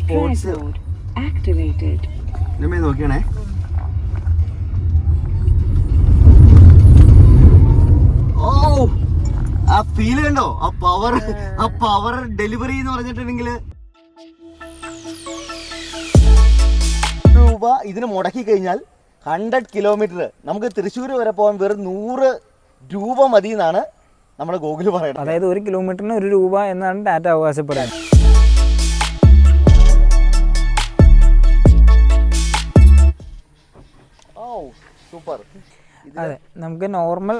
Sports. നമ്മെ നോക്കിയാണേ. ഓ ആ feel കണ്ടോ? ആ പവർ ആ പവർ ഡെലിവറി എന്ന് പറഞ്ഞിട്ടുണ്ടെങ്കിൽ രൂപ ഇതിന് മുടക്കി കഴിഞ്ഞാൽ ഹൺഡ്രഡ് കിലോമീറ്റർ നമുക്ക് തൃശ്ശൂർ വരെ പോകാൻ വെറും നൂറ് രൂപ മതി എന്നാണ് നമ്മുടെ ഗൂഗിൾ പറയുന്നത്. അതായത് ഒരു കിലോമീറ്ററിന് ഒരു രൂപ എന്നാണ് ഡാറ്റ അവകാശപ്പെടുന്നത് സൂപ്പർ. അതെ നമുക്ക് നോർമൽ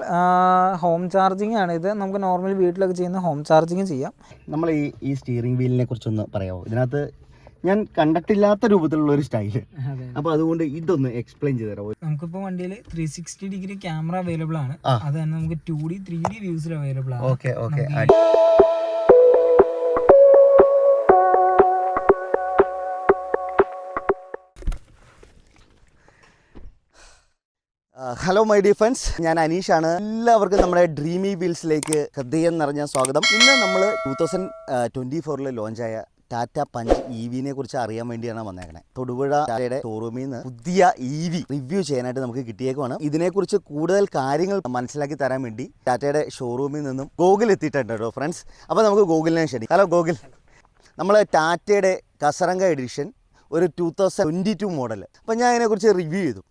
ഹോം ചാർജിങ് ആണ് ഇത്. നമുക്ക് നോർമൽ വീട്ടിലൊക്കെ ചെയ്യുന്ന ഹോം ചാർജിങ് ചെയ്യാം. നമ്മൾ ഈ ഈ സ്റ്റിയറിംഗ് വീലിനെ കുറിച്ചൊന്ന് പറയാമോ ഇതിനകത്ത് ഞാൻ കണ്ടിട്ടില്ലാത്ത രൂപത്തിലുള്ള ഒരു സ്റ്റൈൽ അപ്പൊ അതുകൊണ്ട് ഇതൊന്ന് എക്സ്പ്ലെയിൻ ചെയ്ത് തരാമോ നമുക്കിപ്പോ വണ്ടിയിൽ three sixty degree camera available ആണ്. അത് തന്നെ നമുക്ക് ടു ഡി ത്രീ ഡി വ്യൂസിൽ അവൈലബിൾ ആണ്. Okay okay hello my dear friends ഞാൻ അനീഷാണ്. എല്ലാവർക്കും നമ്മുടെ ഡ്രീമി വീൽസിലേക്ക് ഹൃദയം നിറഞ്ഞ സ്വാഗതം. ഇന്ന് നമ്മൾ ടൂ തൗസൻഡ് ട്വന്റി ഫോറിൽ ലോഞ്ചായ ടാറ്റ പഞ്ച് ഇ വിനെ കുറിച്ച് അറിയാൻ വേണ്ടിയാണ് വന്നേക്കണെ. തൊടുപുഴ ടാറ്റയുടെ ഷോറൂമിൽ നിന്ന് പുതിയ ഇ വി റിവ്യൂ ചെയ്യാനായിട്ട് നമുക്ക് കിട്ടിയേക്കുവാണ്. ഇതിനെക്കുറിച്ച് കൂടുതൽ കാര്യങ്ങൾ മനസ്സിലാക്കി തരാൻ വേണ്ടി ടാറ്റയുടെ ഷോറൂമിൽ നിന്നും ഗോഗിൾ എത്തിയിട്ടുണ്ട് കേട്ടോ ഫ്രണ്ട്സ് അപ്പോൾ നമുക്ക് ഗോഗിളിനെ ക്ഷണി ഹലോ ഗോഗിൾ നമ്മൾ ടാറ്റയുടെ കസറങ്ക എഡിഷൻ ഒരു two thousand twenty two model അപ്പോൾ ഞാൻ അതിനെക്കുറിച്ച് റിവ്യൂ ചെയ്തു.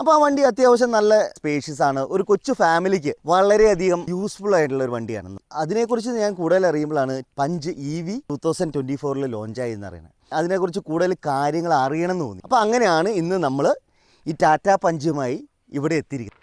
അപ്പോൾ ആ വണ്ടി അത്യാവശ്യം നല്ല സ്പേഷ്യസ് ആണ്. ഒരു കൊച്ചു ഫാമിലിക്ക് വളരെയധികം യൂസ്ഫുൾ ആയിട്ടുള്ള ഒരു വണ്ടിയാണ്. അതിനെക്കുറിച്ച് ഞാൻ കൂടുതൽ അറിയുമ്പോഴാണ് Punch E V two thousand twenty ഫോറിൽ ലോഞ്ചായി എന്ന് അറിയുന്നത് അതിനെക്കുറിച്ച് കൂടുതൽ കാര്യങ്ങൾ അറിയണം എന്ന് തോന്നി. അപ്പോൾ അങ്ങനെയാണ് ഇന്ന് നമ്മൾ ഈ ടാറ്റ പഞ്ചുമായി ഇവിടെ എത്തിയിരിക്കുന്നത്.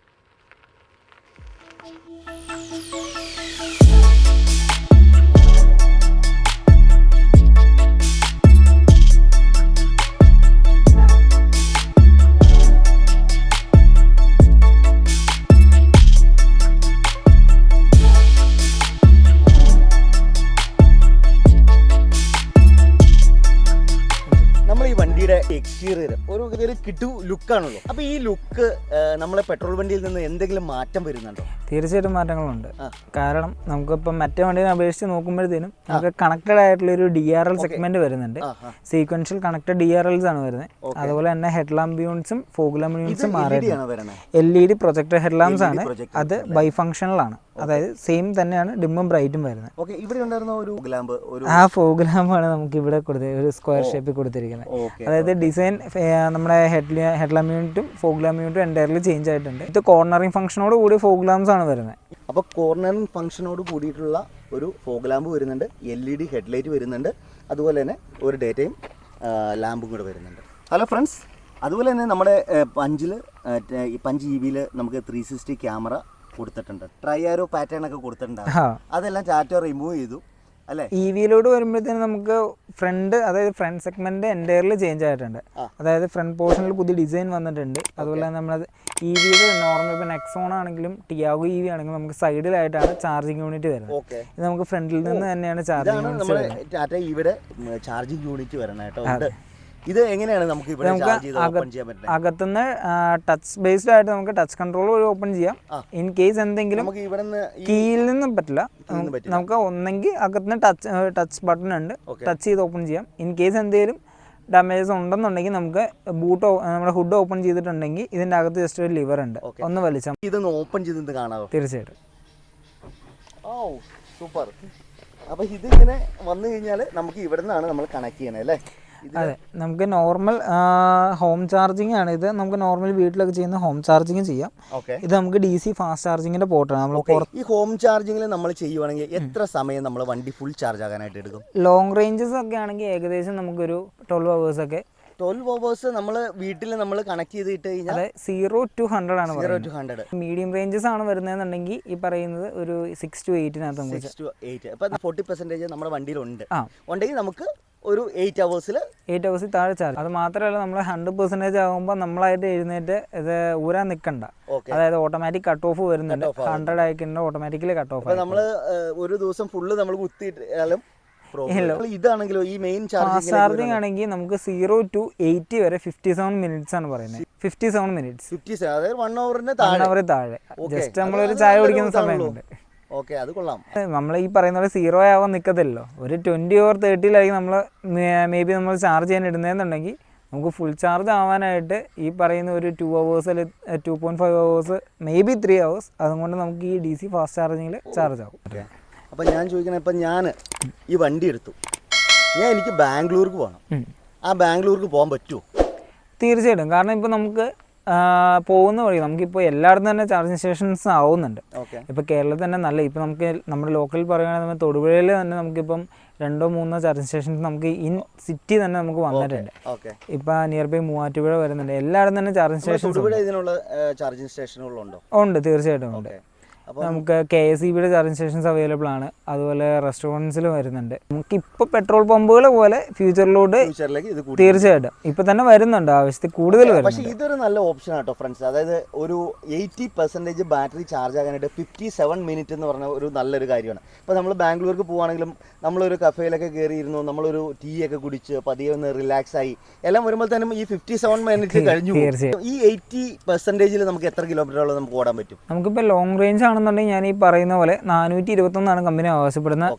சீரீரை ഒരു ഒരു കിട്ടു ലുക്കാണല്ലോ അപ്പൊ ഈ ലുക്ക് നമ്മളെ പെട്രോൾ വണ്ടിയിൽ നിന്ന് എന്തെങ്കിലും മാറ്റം വരുന്നുണ്ടോ? തീർച്ചയായിട്ടും മാറ്റങ്ങളുണ്ട്. കാരണം നമുക്കിപ്പം മറ്റേ വണ്ടിയെ അപേക്ഷിച്ച് നോക്കുമ്പോഴത്തേനും നമുക്ക് കണക്റ്റഡ് ആയിട്ടുള്ള ഒരു ഡി ആർ എൽ സെഗ്മെന്റ് വരുന്നുണ്ട്. Sequential connected D R Ls ആണ് വരുന്നത്. അതുപോലെ തന്നെ ഹെഡ് ലാമ്പ് യൂണിറ്റ്സും ഫോഗ് ലാമ്പ് യൂണിറ്റ്സും മാറി L E D projector head ആണ് അത് ബൈ ഫംഗ്ഷണൽ ആണ്. അതായത് സെയിം തന്നെയാണ് ഡിമ്മും ബ്രൈറ്റും വരുന്നത്. ഇവിടെ ഉണ്ടായിരുന്ന ഒരു ഗ്ലാമ്പ് ആ ഫോഗ് ലാമ്പാണ് നമുക്ക് ഇവിടെ കൊടുത്തത് ഒരു സ്ക്വയർ ഷേപ്പിൽ കൊടുത്തിരിക്കുന്നത്. അതായത് ഡിസൈൻ നമ്മുടെ ഹെഡ് ഹെഡ് ലാമ്പ് യൂണിറ്റും ഫോഗ് ലാമ്പ് യൂണിറ്റും എന്റയർലി ചേഞ്ച് ആയിട്ടുണ്ട്. ഇത് കോർണറിങ് ഫംഗ്ഷനോട് കൂടി ഫോഗ് ലാംസ് ആണ് വരുന്നത്. അപ്പോൾ കോർണറിങ് ഫംഗ്ഷനോട് കൂടിയിട്ടുള്ള ഒരു ഫോഗ് ലാമ്പ് വരുന്നുണ്ട് എൽ ഇ ഡി ഹെഡ്ലൈറ്റ് വരുന്നുണ്ട് അതുപോലെ തന്നെ ഒരു ഡേറ്റയും ലാമ്പും കൂടെ വരുന്നുണ്ട്. ഹലോ ഫ്രണ്ട്സ് അതുപോലെ തന്നെ നമ്മുടെ പഞ്ചിൽ പഞ്ച് ഇ വിയിൽ നമുക്ക് ത്രീ സിക്സ്റ്റി ക്യാമറ കൊടുത്തിട്ടുണ്ട്. ട്രൈ ആരോ പാറ്റേൺ ഒക്കെ കൊടുത്തിട്ടുണ്ട്. അതെല്ലാം ചാറ്റോ റിമൂവ് ചെയ്തു. അല്ലേ? ഇ വിയിലോട്ട് വരുമ്പോഴത്തേന് നമുക്ക് ഫ്രണ്ട് അതായത് ഫ്രണ്ട് സെഗ്മെന്റ് എന്റയർലി ചേഞ്ച് ആയിട്ടുണ്ട്. അതായത് ഫ്രണ്ട് പോർഷനിൽ പുതിയ ഡിസൈൻ വന്നിട്ടുണ്ട്. അതുപോലെ നമ്മൾ ഇ വിയുടെ നോർമൽ ഇപ്പം നെക്സോൺ ആണെങ്കിലും ടിയാഗോ ഇ വി ആണെങ്കിലും നമുക്ക് സൈഡിലായിട്ടാണ് ചാർജിങ് യൂണിറ്റ് വരുന്നത്. ഇത് നമുക്ക് ഫ്രണ്ടിൽ നിന്ന് തന്നെയാണ് ചാർജിങ് യൂണിറ്റ് ടാറ്റ ഇവിടെ ചാർജിങ് യൂണിറ്റ് വരണം കേട്ടോ. ഇത് എങ്ങനെയാണ് നമുക്ക് ഇവിടെ നമുക്ക് അകത്തുനിന്ന് ടച്ച് ബേസ്ഡ് ആയിട്ട് നമുക്ക് ടച്ച് കൺട്രോൾ വഴി ഓപ്പൺ ചെയ്യാം. ഇൻ കേസ് എന്തെങ്കിലും നമുക്ക് കീയിൽ നിന്നും പറ്റില്ല. നമുക്ക് ഒന്നെങ്കിൽ അകത്തുനിന്ന് ടച്ച് ടച്ച് ബട്ടൺ ഉണ്ട്. ടച്ച് ചെയ്ത് ഓപ്പൺ ചെയ്യാം. ഇൻ കേസ് എന്തെങ്കിലും ഡാമേജസ് ഉണ്ടെന്നുണ്ടെങ്കിൽ നമുക്ക് ബൂട്ട് നമ്മുടെ ഹുഡ് ഓപ്പൺ ചെയ്തിട്ടുണ്ടെങ്കിൽ ഇതിന്റെ അകത്ത് ജസ്റ്റ് ഒരു ലിവർ ഉണ്ട്. ഒന്ന് വലിച്ചാൽ ഇതൊന്ന് ഓപ്പൺ ചെയ്ത് കാണാമോ തീർച്ചയായിട്ടും. ഓ സൂപ്പർ അപ്പൊ ഇതിങ്ങനെ വന്നു കഴിഞ്ഞാൽ നമുക്ക് ഇവിടെ നിന്നാണ് നമ്മൾ കണക്ട് ചെയ്യണേ അല്ലേ? അതെ. നമുക്ക് നോർമൽ ഹോം ചാർജിങ് ആണ്. ഇത് നമുക്ക് നോർമൽ വീട്ടിലൊക്കെ ചെയ്യുന്ന ഹോം ചാർജിങ് ചെയ്യാം. ഇത് നമുക്ക് ഡി സി ഫാസ്റ്റ് ചാർജിങ്ങിന്റെ പോർട്ടാണ് നമ്മൾ ഈ ഹോം ചാർജിങ്ങിൽ നമ്മൾ ചെയ്യുവാണെങ്കിൽ എത്ര സമയം നമ്മൾ വണ്ടി ഫുൾ ചാർജ് ആകാനായിട്ട് എടുക്കും? ലോങ് റേഞ്ചസ് ഒക്കെ ആണെങ്കിൽ ഏകദേശം നമുക്കൊരു ട്വൽവ് അവേഴ്സ് ഒക്കെ. ട്വൽവ് അവേഴ്സ് നമ്മൾ വീട്ടിൽ നമ്മൾ കണക്ട് ചെയ്തിട്ട് കഴിഞ്ഞാൽ സീറോ ടു ഹൺഡ്രഡ് ആണ് zero to hundred medium ranges ആണ് വരുന്നതെന്നുണ്ടെങ്കിൽ ഈ പറയുന്നത് ഒരു സിക്സ് ടു എയ്റ്റിനകത്ത് സിക്സ് ടു എയ്റ്റ് അപ്പം ഫോർട്ടി പെർസെന്റേജ് നമ്മുടെ വണ്ടിയിലുണ്ട്. ആ. ഉണ്ടെങ്കിൽ നമുക്ക് ഒരു എയ്റ്റ് അവേഴ്സിൽ എയ്റ്റ് അവേഴ്സിൽ താഴെ ചാർജ് അത് മാത്രമല്ല നമ്മൾ ഹൺഡ്രഡ് പെർസെന്റേജ് ആകുമ്പോൾ നമ്മളായിട്ട് എഴുന്നേറ്റ് ഇത് ഊരാൻ നിൽക്കണ്ട അതായത് ഓട്ടോമാറ്റിക് കട്ട് ഓഫ് വരുന്നുണ്ട്. ഹൺഡ്രഡ് ആയിക്കുണ്ട് ഓട്ടോമാറ്റിക്കലി കട്ട് ഓഫ് നമ്മൾ ഒരു ദിവസം ഫുള്ള് നമ്മൾ കുത്തിയിട്ടാലും. ഇതാണെങ്കിലോ ഈ മെയിൻ ചാർജ് ചാർജിങ് ആണെങ്കിൽ നമുക്ക് സീറോ ടു എയ്റ്റി വരെ ഫിഫ്റ്റി സെവൻ മിനിറ്റ്സ് ആണ് പറയുന്നത്. Fifty seven minutes fifty seven അതായത് വൺ അവറിന് താഴെ. താഴെ. ജസ്റ്റ് നമ്മളൊരു ചായ കുടിക്കുന്ന സമയമുണ്ട്. ഓക്കെ അത് കൊള്ളാം. നമ്മൾ ഈ പറയുന്ന പോലെ സീറോ ആവാൻ നിൽക്കത്തില്ലല്ലോ ഒരു ട്വന്റി ഓർ തേർട്ടിയിലായിരിക്കും നമ്മൾ മേ ബി നമ്മൾ ചാർജ് ചെയ്യാൻ ഇടുന്നതെന്നുണ്ടെങ്കിൽ നമുക്ക് ഫുൾ ചാർജ് ആവാനായിട്ട് ഈ പറയുന്ന ഒരു ടു അവേഴ്സ് അല്ലെങ്കിൽ two point five hours maybe three hours അതുകൊണ്ട് നമുക്ക് ഈ ഡി സി ഫാസ്റ്റ് ചാർജിങ്ങിൽ ചാർജ് ആവും. അപ്പം ഞാൻ ചോദിക്കണേ ഇപ്പം ഞാൻ ഈ വണ്ടി എടുത്തു. ഞാൻ എനിക്ക് ബാംഗ്ലൂർക്ക് പോകണം ആ ബാംഗ്ലൂർക്ക് പോകാൻ പറ്റുമോ തീർച്ചയായിട്ടും. കാരണം ഇപ്പോൾ നമുക്ക് പോകുന്ന വഴി നമുക്കിപ്പോൾ എല്ലായിടത്തും തന്നെ ചാർജിങ് സ്റ്റേഷൻസ് ആവുന്നുണ്ട്. ഇപ്പോൾ കേരളത്തിൽ തന്നെ നല്ല ഇപ്പോൾ നമുക്ക് നമ്മുടെ ലോക്കൽ പറയുകയാണെങ്കിൽ നമ്മൾ തൊടുപുഴയിൽ തന്നെ നമുക്കിപ്പം രണ്ടോ മൂന്നോ ചാർജിങ് സ്റ്റേഷൻസ് നമുക്ക് ഇൻ സിറ്റി തന്നെ നമുക്ക് വന്നിട്ടുണ്ട്. ഇപ്പൊ നിയർ ബൈ മൂവാറ്റുപുഴ വരുന്നുണ്ട്. എല്ലായിടത്തും തന്നെ ചാർജിങ് സ്റ്റേഷൻസ് സ്റ്റേഷനുകളുണ്ടോ ഉണ്ട്. തീർച്ചയായിട്ടും ഉണ്ട്. നമുക്ക് കെ എസ് ഇ ബിയുടെ ചാർജിങ് സ്റ്റേഷൻസ് അവൈലബിൾ ആണ്. അതുപോലെ റെസ്റ്റോറന്റ്സിൽ വരുന്നുണ്ട്. നമുക്ക് ഇപ്പോൾ പെട്രോൾ പമ്പുകളെ പോലെ ഫ്യൂച്ചറിലോട്ട് തീർച്ചയായിട്ടും. ഇപ്പം തന്നെ വരുന്നുണ്ട് ആവശ്യത്തിൽ കൂടുതൽ പക്ഷേ ഇതൊരു നല്ല ഓപ്ഷൻ ആട്ടോ ഫ്രണ്ട്സ് അതായത് ഒരു എയ്റ്റി പെർസെന്റേജ് ബാറ്ററി ചാർജ് ആകാനായിട്ട് ഫിഫ്റ്റി സെവൻ മിനിറ്റ് എന്ന് പറഞ്ഞ ഒരു നല്ലൊരു കാര്യമാണ്. ഇപ്പോൾ നമ്മൾ ബാംഗ്ലൂർക്ക് പോവുകയാണെങ്കിലും നമ്മളൊരു കഫേയിലൊക്കെ കയറിയിരുന്നു നമ്മളൊരു ടീ ഒക്കെ കുടിച്ച് പതിയെ ഒന്ന് റിലാക്സ് ആയി. എല്ലാം വരുമ്പോൾ തന്നെ ഈ ഫിഫ്റ്റി സെവൻ മിനിറ്റ് കഴിഞ്ഞു. ഈ എയ്റ്റി പെർസെന്റേജിൽ നമുക്ക് എത്ര കിലോമീറ്ററോളം നമുക്ക് ഓടാൻ പറ്റും? നമുക്കിപ്പോൾ ലോങ് റേഞ്ച് ആണെന്നുണ്ടെങ്കിൽ ഞാൻ ഈ പറയുന്ന പോലെ നാനൂറ്റി ഇരുപത്തൊന്നാണ് കമ്പനി ആവശ്യപ്പെടുന്ന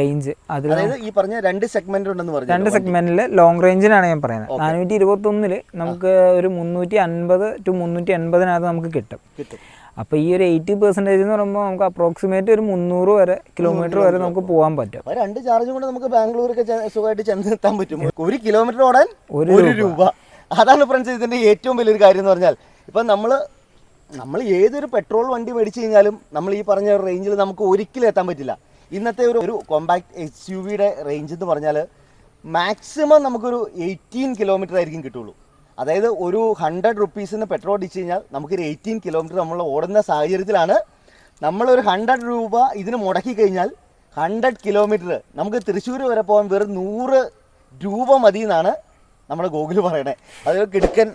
റേഞ്ച് അതിൽ അതായത് ഈ പറഞ്ഞ രണ്ട് സെഗ്മെന്റ് ഉണ്ടെന്ന് പറഞ്ഞു രണ്ട് സെഗ്മെന്റിൽ ലോങ് റേഞ്ചിനാണ് ഞാൻ പറയുന്നത്. നാനൂറ്റി ഇരുപത്തൊന്നിൽ നമുക്ക് ഒരു മുന്നൂറ്റി അൻപത് ടു മുന്നൂറ്റി എൺപതിനകത്ത് നമുക്ക് കിട്ടും. കിട്ടും. അപ്പോൾ ഈ ഒരു എയ്റ്റി പെർസെന്റേജ് എന്ന് പറയുമ്പോൾ നമുക്ക് അപ്രോക്സിമേറ്റ് ഒരു മുന്നൂറ് വരെ കിലോമീറ്റർ വരെ നമുക്ക് പോകാൻ പറ്റും. അപ്പോൾ രണ്ട് ചാർജ് കൊണ്ട് നമുക്ക് ബാംഗ്ലൂരൊക്കെ സുഖമായിട്ട് ചെന്ന് എത്താൻ പറ്റും. ഒരു കിലോമീറ്റർ ഓടാൻ ഒരു രൂപ. അതാണ് ഫ്രണ്ട്സ് ഇതിന്റെ ഏറ്റവും വലിയൊരു കാര്യം എന്ന് പറഞ്ഞാൽ. ഇപ്പം നമ്മൾ നമ്മൾ ഏതൊരു പെട്രോൾ വണ്ടി മേടിച്ചു കഴിഞ്ഞാലും നമ്മൾ ഈ പറഞ്ഞ റേഞ്ചിൽ നമുക്ക് ഒരിക്കലും എത്താൻ പറ്റില്ല. ഇന്നത്തെ ഒരു ഒരു കോമ്പാക്ട് എച്ച് യു വിയുടെ റേഞ്ച് എന്ന് പറഞ്ഞാൽ മാക്സിമം നമുക്കൊരു എയ്റ്റീൻ കിലോമീറ്റർ ആയിരിക്കും കിട്ടുള്ളൂ. അതായത് ഒരു ഹൺഡ്രഡ് റുപ്പീസിന് പെട്രോൾ അടിച്ചു കഴിഞ്ഞാൽ നമുക്കൊരു എയ്റ്റീൻ കിലോമീറ്റർ നമ്മൾ ഓടുന്ന സാഹചര്യത്തിലാണ്. നമ്മളൊരു ഹൺഡ്രഡ് രൂപ ഇതിന് മുടക്കി കഴിഞ്ഞാൽ ഹൺഡ്രഡ് കിലോമീറ്റർ നമുക്ക് തൃശ്ശൂർ വരെ പോകാൻ വെറും നൂറ് രൂപ മതി എന്നാണ് നമ്മുടെ ഗൂഗിൾ പറയണേ. അതൊരു കിടുക്കൻ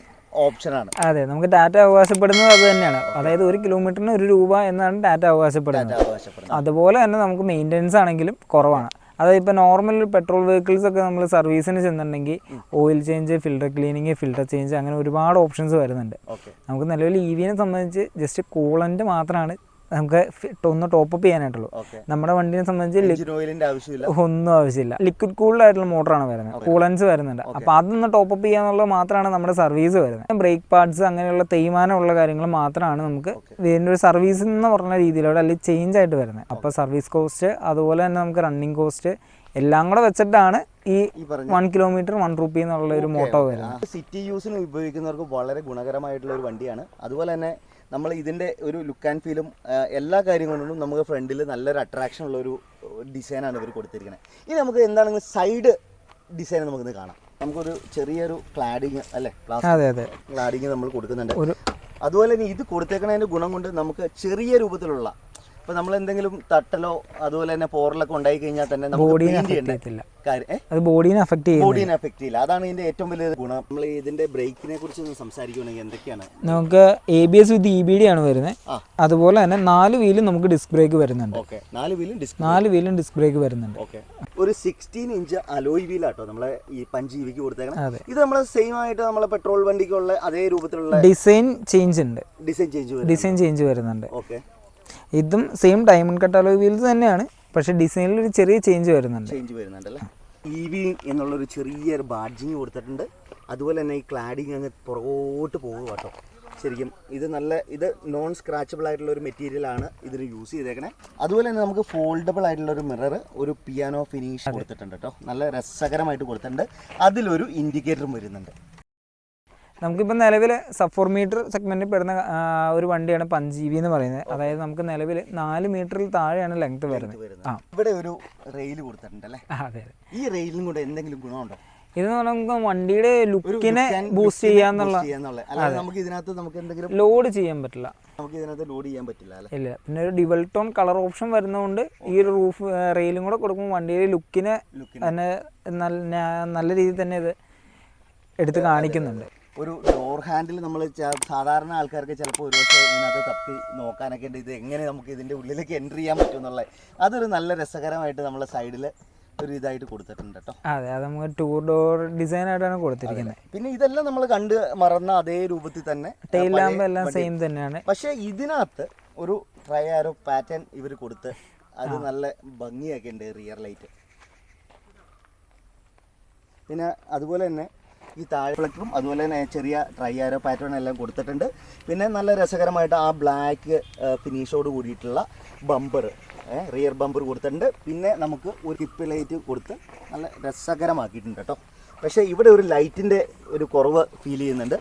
ഓപ്ഷനാണ് അതെ നമുക്ക് ഡാറ്റ അവകാശപ്പെടുന്നത് അത് തന്നെയാണ്. അതായത് ഒരു കിലോമീറ്ററിന് ഒരു രൂപ എന്നാണ് ഡാറ്റ അവകാശപ്പെടുന്നത്. അവകാശപ്പെടുന്നത്. അതുപോലെ തന്നെ നമുക്ക് മെയിന്റെനൻസ് ആണെങ്കിലും കുറവാണ്. അതായത് ഇപ്പോൾ നോർമൽ പെട്രോൾ വെഹിക്കിൾസ് ഒക്കെ നമ്മൾ സർവീസിന് ചെന്നിട്ടുണ്ടെങ്കിൽ oil change filter cleaning filter change അങ്ങനെ ഒരുപാട് ഓപ്ഷൻസ് വരുന്നുണ്ട്. നമുക്ക് നിലവിൽ ഇ വിനെ സംബന്ധിച്ച് ജസ്റ്റ് കൂളന്റ് മാത്രമാണ് നമുക്ക് ഒന്ന് ടോപ്പ് അപ്പ് ചെയ്യാനായിട്ടുള്ളൂ. നമ്മുടെ വണ്ടിനെ സംബന്ധിച്ച് ഒന്നും ആവശ്യമില്ല. ലിക്വിഡ് കൂൾഡ് ആയിട്ടുള്ള മോട്ടറാണ് വരുന്നത്. കൂളൻസ് വരുന്നുണ്ട്. അപ്പോൾ അതൊന്ന് ടോപ്പ് അപ്പ് ചെയ്യാന്നുള്ളത് മാത്രമാണ് നമ്മുടെ സർവീസ് വരുന്നത്. ബ്രേക്ക് പാർട്സ് അങ്ങനെയുള്ള തേയ്മാനമുള്ള കാര്യങ്ങൾ മാത്രമാണ് നമുക്ക് ഇതിന്റെ ഒരു സർവീസ് എന്ന് പറഞ്ഞ രീതിയിലൂടെ അല്ലെങ്കിൽ ചേഞ്ച് ആയിട്ട് വരുന്നത്. അപ്പോൾ സർവീസ് കോസ്റ്റ് അതുപോലെ തന്നെ നമുക്ക് റണ്ണിങ് കോസ്റ്റ് എല്ലാം കൂടെ വെച്ചിട്ടാണ് ഈ വൺ കിലോമീറ്റർ വൺ റുപ്പി എന്നുള്ള ഒരു മോട്ടോ വരുന്നത്. സിറ്റി യൂസിന് ഉപയോഗിക്കുന്നവർക്ക് വളരെ ഗുണകരമായിട്ടുള്ള ഒരു വണ്ടിയാണ്. അതുപോലെ തന്നെ നമ്മൾ ഇതിന്റെ ഒരു ലുക്ക് ആൻഡ് ഫീലും എല്ലാ കാര്യം കൊണ്ടും നമുക്ക് ഫ്രണ്ടിൽ നല്ലൊരു അട്രാക്ഷൻ ഉള്ള ഒരു ഡിസൈനാണ് ഇവർ കൊടുത്തിരിക്കുന്നത് ഇനി നമുക്ക് എന്താണെങ്കിലും സൈഡ് ഡിസൈൻ നമുക്കിന്ന് കാണാം. നമുക്കൊരു ചെറിയൊരു ക്ലാഡിങ് അല്ലേ? അതെ അതെ. ക്ലാഡിങ് നമ്മൾ കൊടുക്കുന്നുണ്ട്. അതുപോലെ തന്നെ ഇത് കൊടുത്തേക്കണതിന്റെ ഗുണം കൊണ്ട് നമുക്ക് ചെറിയ രൂപത്തിലുള്ള ഇപ്പൊ നമ്മൾ എന്തെങ്കിലും തട്ടലോ അതുപോലെ തന്നെ പോറലൊക്കെ ഉണ്ടായി കഴിഞ്ഞാൽ തന്നെ ബോഡീനെ അഫക്ട് ചെയ്യത്തില്ല. അത് ബോഡീനെ അഫക്ട് ചെയ്യും ബോഡീനെ അഫക്ട് ചെയ്യില്ല. അതാണ് ഇതിന്റെ ഏറ്റവും വലിയ ഗുണം. നമ്മൾ ഇതിന്റെ ബ്രേക്കിനെ കുറിച്ച് ഒന്ന് സംസാരിക്കുകയാണെങ്കിൽ എന്തൊക്കെയാണ്? നമുക്ക് A B S with E B D ആണ് വരുന്നത് അതുപോലെ തന്നെ നാല് വീലും നമുക്ക് ഡിസ്ക് ബ്രേക്ക് വരുന്നുണ്ട്. നാല് വീലും ഡിസ്ക് നാല് വീലും ഡിസ്ക് ബ്രേക്ക് വരുന്നുണ്ട്. ഒരു സിക്സ്റ്റീൻ ഇഞ്ച് അലോയ് വീലാട്ടോ നമ്മളെ ഈ പഞ്ചീവിക്ക് കൊടുത്തേക്കണം. ഇത് നമ്മളെ സെയിം ആയിട്ട് നമ്മളെ പെട്രോൾ വണ്ടിക്കുള്ള അതേ രൂപത്തിലുള്ള ഡിസൈൻ ചേഞ്ച് ഉണ്ട്. ഡിസൈൻ ചേഞ്ച് ഡിസൈൻ ചേഞ്ച് വരുന്നുണ്ട്. ഓക്കെ. ഇതും same diamond cut alloy wheels തന്നെയാണ്. പക്ഷെ ഡിസൈനിൽ ഒരു ചെറിയ ചേഞ്ച് വരുന്നുണ്ട്. ചേഞ്ച് വരുന്നുണ്ടല്ലേ? ഇ വി എന്നുള്ളൊരു ചെറിയൊരു ബാഡ്ജിങ് കൊടുത്തിട്ടുണ്ട്. അതുപോലെ തന്നെ ഈ ക്ലാഡിങ് അങ്ങ് പുറകോട്ട് പോകുക കേട്ടോ. ശരിക്കും ഇത് നല്ല ഇത് നോൺ സ്ക്രാച്ചബിൾ ആയിട്ടുള്ള ഒരു മെറ്റീരിയൽ ആണ് ഇതിന് യൂസ് ചെയ്തേക്കണേ. അതുപോലെ തന്നെ നമുക്ക് ഫോൾഡബിൾ ആയിട്ടുള്ള ഒരു മിറർ ഒരു പിയാനോ ഫിനിഷ് കൊടുത്തിട്ടുണ്ട് കേട്ടോ. നല്ല രസകരമായിട്ട് കൊടുത്തിട്ടുണ്ട്. അതിലൊരു ഇൻഡിക്കേറ്ററും വരുന്നുണ്ട്. നമുക്കിപ്പോൾ നിലവിൽ സബ് ഫോർ മീറ്റർ സെഗ്മെന്റിൽ പെടുന്ന ഒരു വണ്ടിയാണ് പഞ്ച് ജി എന്ന് പറയുന്നത്. അതായത് നമുക്ക് നിലവിൽ നാല് മീറ്ററിൽ താഴെയാണ് ലെങ്ത് വരുന്നത്. ആ. ഇവിടെ ഒരു റെയിൽ കൊടുത്തിട്ടുണ്ട് അല്ലേ? അതെ ഈ റെയിലിനും കൂടെ എന്തെങ്കിലും ഗുണമുണ്ടോ? ഇത് നമുക്ക് വണ്ടിയുടെ ലുക്കിനെ ബൂസ്റ്റ് ചെയ്യാന്നുള്ള നമുക്ക് ഇതിനകത്ത് നമുക്ക് എന്തെങ്കിലും ലോഡ് ചെയ്യാൻ പറ്റില്ല. നമുക്ക് ഇതിനകത്ത് ലോഡ് ചെയ്യാൻ പറ്റില്ല ഇല്ല. പിന്നെ ഒരു ഡിവൽ ടോൺ കളർ ഓപ്ഷൻ വരുന്നതുകൊണ്ട് ഈ ഒരു റൂഫ് റെയിലും കൂടെ കൊടുക്കുമ്പോൾ വണ്ടിയുടെ ലുക്കിനെ തന്നെ നല്ല രീതിയിൽ തന്നെ ഇത് എടുത്ത് കാണിക്കുന്നുണ്ട്. ഒരു ഡോർ ഹാൻഡിൽ നമ്മൾ സാധാരണ ആൾക്കാർക്ക് ചിലപ്പോൾ ഒരു ദിവസം ഇതിനകത്ത് തപ്പി നോക്കാനൊക്കെ ഉണ്ട്. ഇത് എങ്ങനെ നമുക്ക് ഇതിന്റെ ഉള്ളിലേക്ക് എൻട്രി ചെയ്യാൻ പറ്റും എന്നുള്ളത്. അതൊരു നല്ല രസകരമായിട്ട് നമ്മളെ സൈഡിൽ ഒരു ഇതായിട്ട് കൊടുത്തിട്ടുണ്ട് കേട്ടോ അതെ അത് നമുക്ക് ടൂർ ഡോർ ഡിസൈൻ ആയിട്ടാണ് കൊടുത്തിരിക്കുന്നത് പിന്നെ ഇതെല്ലാം നമ്മൾ കണ്ട് മറന്ന അതേ രൂപത്തിൽ തന്നെ ടെയിൽ ലാമ്പ് എല്ലാം സെയിം തന്നെയാണ്. പക്ഷേ ഇതിനകത്ത് ഒരു ട്രൈ ആരോ പാറ്റേൺ ഇവർ കൊടുത്ത് അത് നല്ല ഭംഗിയൊക്കെ ഉണ്ട് റിയർ ലൈറ്റ് പിന്നെ അതുപോലെ തന്നെ ഈ താഴെ ഫ്ലക്ടറും അതുപോലെ തന്നെ ചെറിയ ട്രൈ ആരോ പാറ്റേൺ എല്ലാം കൊടുത്തിട്ടുണ്ട്. പിന്നെ നല്ല രസകരമായിട്ട് ആ ബ്ലാക്ക് ഫിനിഷോട് കൂടിയിട്ടുള്ള ബമ്പർ റിയർ ബമ്പർ കൊടുത്തിട്ടുണ്ട്. പിന്നെ നമുക്ക് ഒരു ഹിപ്പ് ലൈറ്റ് കൊടുത്ത് നല്ല രസകരമാക്കിയിട്ടുണ്ട് കേട്ടോ. പക്ഷേ ഇവിടെ ഒരു ലൈറ്റിന്റെ ഒരു കുറവ് ഫീൽ ചെയ്യുന്നുണ്ട്.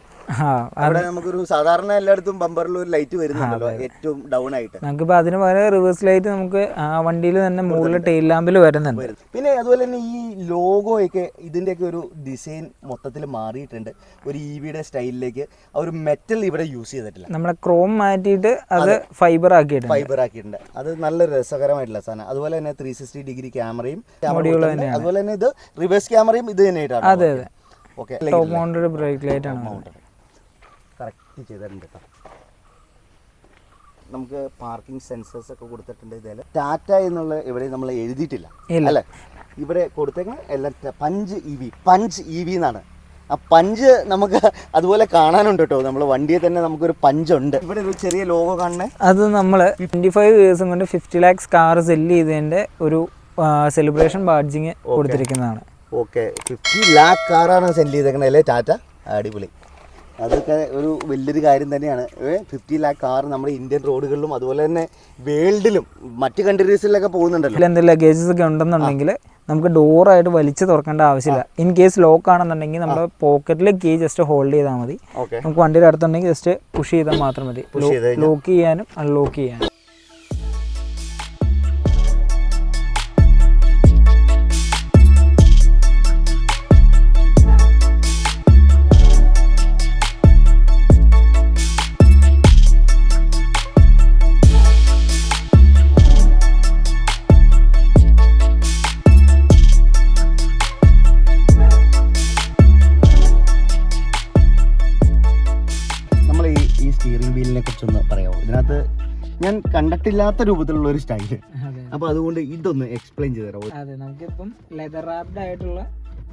അവിടെ നമുക്കൊരു സാധാരണ എല്ലായിടത്തും ബമ്പറിൽ ഒരു ലൈറ്റ് വരുന്നുണ്ടല്ലോ ഏറ്റവും ഡൗൺ ആയിട്ട്. നമുക്കിപ്പോൾ അതിന് പകരം റിവേഴ്സ് ലൈറ്റ് നമുക്ക് ആ വണ്ടിയിൽ തന്നെ മുകളിൽ ടെയിൽ ലാമ്പിൽ വരുന്നുണ്ട്. പിന്നെ അതുപോലെ തന്നെ ഈ ലോഗോയൊക്കെ ഇതിന്റെയൊക്കെ ഒരു ഡിസൈൻ മൊത്തത്തിൽ മാറിയിട്ടുണ്ട്. ഒരു ഇ വിയുടെ സ്റ്റൈലിലേക്ക് ആ ഒരു മെറ്റൽ ഇവിടെ യൂസ് ചെയ്തിട്ടില്ല. നമ്മളെ ക്രോം മാറ്റിയിട്ട് അത് ഫൈബർ ആക്കിയിട്ടുണ്ട്. ഫൈബർ ആക്കിയിട്ടുണ്ട്. അത് നല്ല രസകരമായിട്ടുള്ള സാധനം. അതുപോലെ തന്നെ ത്രീ സിക്സ്റ്റി ഡിഗ്രി ക്യാമറയും അതുപോലെ തന്നെ ഇത് റിവേഴ്സ് ക്യാമറയും ഇത് തന്നെയായിട്ടാണ് അതെ അതെ. Okay top mounted brake light ആണ്. കറക്റ്റ് ചെയ്തിട്ടുണ്ട് കേട്ടോ നമുക്ക് പാർക്കിംഗ് സെൻസേഴ്സ് ഒക്കെ കൊടുത്തിട്ടുണ്ട് ഇതിൽ ടാറ്റ എന്നുള്ള ഇവിടെ നമ്മൾ എഴുതിയിട്ടില്ല. അല്ലെ? ഇവിടെ കൊടുത്തേക്കുന്ന എല്ലാം Punch E V Punch E V എന്നാണ്. ആ പഞ്ച് നമുക്ക് അതുപോലെ കാണാനുണ്ട് കേട്ടോ നമ്മൾ വണ്ടിയെ തന്നെ നമുക്കൊരു പഞ്ചുണ്ട് ഇവിടെ ഒരു ചെറിയ ലോഗോ കാണണേ. അത് നമ്മൾ ട്വന്റി ഫൈവ് ഇയേഴ്സും കൊണ്ട് ഫിഫ്റ്റി ലാക്സ് കാർ സെല്ല് ചെയ്തതിന്റെ ഒരു സെലിബ്രേഷൻ ബാഡ്ജിങ് കൊടുത്തിരിക്കുന്നതാണ്. ഓക്കെ ഫിഫ്റ്റി ലാക്ക് കാറാണ് സെല്ല് ചെയ്തേക്കണേ അല്ലേ ടാറ്റ അടിപൊളി. അതൊക്കെ ഒരു വലിയൊരു കാര്യം തന്നെയാണ്. ഫിഫ്റ്റി ലാക്ക് കാർ നമ്മുടെ ഇന്ത്യൻ റോഡുകളിലും അതുപോലെ തന്നെ വേൾഡിലും മറ്റ് കൺട്രീസിലൊക്കെ പോകുന്നുണ്ടല്ലോ. എന്തെങ്കിലും ലഗേജസ് ഒക്കെ ഉണ്ടെന്നുണ്ടെങ്കിൽ നമുക്ക് ഡോറായിട്ട് വലിച്ചു തുറക്കേണ്ട ആവശ്യമില്ല. ഇൻ കേസ് ലോക്ക് ആണെന്നുണ്ടെങ്കിൽ നമ്മുടെ പോക്കറ്റിലെ കീ ജസ്റ്റ് ഹോൾഡ് ചെയ്താൽ മതി. നമുക്ക് വണ്ടിയുടെ അടുത്തുണ്ടെങ്കിൽ ജസ്റ്റ് പുഷ് ചെയ്താൽ മാത്രം മതി. ലോക്ക് ചെയ്യാനും അൺലോക്ക് ചെയ്യാനും. ഞാൻ കണ്ടിട്ടില്ലാത്ത രൂപത്തിലുള്ള ഒരു സ്റ്റൈൽ. അപ്പൊ അതുകൊണ്ട് ഇതൊന്ന് എക്സ്പ്ലെയിൻ ചെയ്ത് തരാം. അതെ നമുക്കിപ്പം ലെതർ റാപ്ഡ് ആയിട്ടുള്ള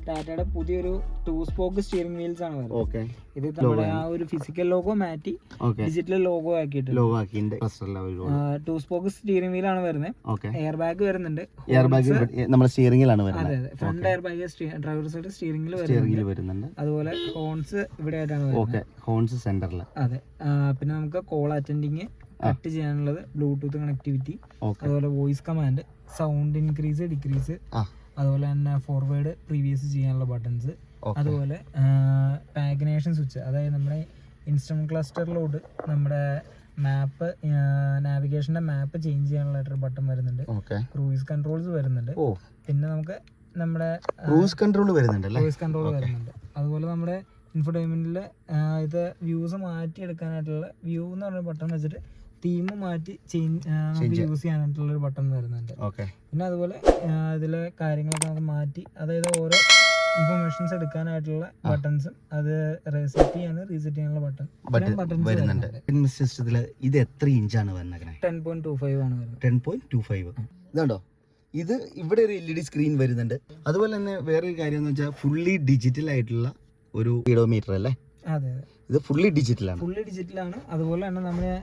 ടാറ്റയുടെ പുതിയൊരു ടൂ സ്പോക്ക് സ്റ്റിയറിംഗ് വീൽസ് ആണ് ഓക്കെ ഇത് നമ്മുടെ ആ ഒരു ഫിസിക്കൽ ലോഗോ മാറ്റി ഡിജിറ്റൽ ലോഗോ ആക്കിയിട്ട് ലോഗോ ആക്കിയിട്ടുണ്ട്. ടൂ സ്പോക്ക് സ്റ്റിയറിംഗ് വീൽ ആണ് വരുന്നത്. എയർ ബാഗ് വരുന്നുണ്ട്. എയർ ബാഗ് നമ്മുടെ സ്റ്റിയറിംഗിലാണ് വരുന്നത്. അതെ front air bag driver side സ്റ്റിയറിംഗിൽ വരുന്നുണ്ട് സ്റ്റിയറിംഗിൽ വരുന്നുണ്ട്. അതുപോലെ ഹോൺസ് ഇവിടെ ആയിട്ടാണ് വരുന്നത് ഓക്കെ ഹോൺസ് സെന്ററിൽ അതെ. പിന്നെ നമുക്ക് കോൾ അറ്റൻഡിങ് കട്ട് ചെയ്യാനുള്ളത് ബ്ലൂടൂത്ത് കണക്ടിവിറ്റി അതുപോലെ voice command sound increase decrease അതുപോലെ തന്നെ ഫോർവേഡ് പ്രീവിയസ് ചെയ്യാനുള്ള ബട്ടൺസ് അതുപോലെ പാഗ്നേഷൻ സ്വിച്ച് അതായത് നമ്മുടെ ഇൻസ്ട്രുമെന്റ് ക്ലസ്റ്ററിലോട്ട് നമ്മുടെ മാപ്പ് നാവിഗേഷന്റെ മാപ്പ് ചേഞ്ച് ചെയ്യാനുള്ള ബട്ടൺ വരുന്നുണ്ട്. ക്രൂയിസ് കൺട്രോൾസ് വരുന്നുണ്ട്. പിന്നെ നമുക്ക് നമ്മുടെ ക്രൂയിസ് കൺട്രോൾ വരുന്നുണ്ടല്ലേ? ക്രൂയിസ് കൺട്രോൾ വരുന്നുണ്ട്. അതുപോലെ നമ്മുടെ ഇൻഫർടൈൻമെന്റിൽ ഇത് വ്യൂസ് മാറ്റിയെടുക്കാനായിട്ടുള്ള വ്യൂ എന്ന് പറഞ്ഞ ബട്ടൺ വെച്ചിട്ട് തീം മാറ്റി ചേഞ്ച് നമുക്ക് യൂസ് ചെയ്യാനായിട്ടുള്ള ഒരു ബട്ടൺ വരുന്നുണ്ട്. ഓക്കെ പിന്നെ അതുപോലെ ഇതിലെ കാര്യങ്ങളൊക്കെ നമുക്ക് മാറ്റി അതായത് ഓരോ ഇൻഫർമേഷൻസ് എടുക്കാനായിട്ടുള്ള ബട്ടൺസും അത് റീസെറ്റ് ചെയ്യാനും റീസെറ്റ് ചെയ്യാനുള്ള ബട്ടൺ ബട്ടൺ വരുന്നുണ്ട്. സിസ്റ്റത്തിൽ ഇത് എത്ര ഇഞ്ചാണ് വരുന്നത് ടെൻ പോയിന്റ് ടു ഫൈവ് ആണ് വരുന്നത്. ടെൻ പോയിന്റ് ടു ഫൈവ് ഇതുണ്ടോ? ഇത് ഇവിടെ ഒരു എൽ ഇ ഡി സ്ക്രീൻ വരുന്നുണ്ട്. അതുപോലെ തന്നെ വേറൊരു കാര്യം എന്ന് വെച്ചാൽ ഫുള്ളി ഡിജിറ്റൽ ആയിട്ടുള്ള ഒരു കിലോമീറ്റർ അല്ലേ? അതെ ഇത് ഫുള്ളി ഡിജിറ്റലാണ് ഫുള്ളി ഡിജിറ്റലാണ് അതുപോലെ തന്നെ നമ്മുടെ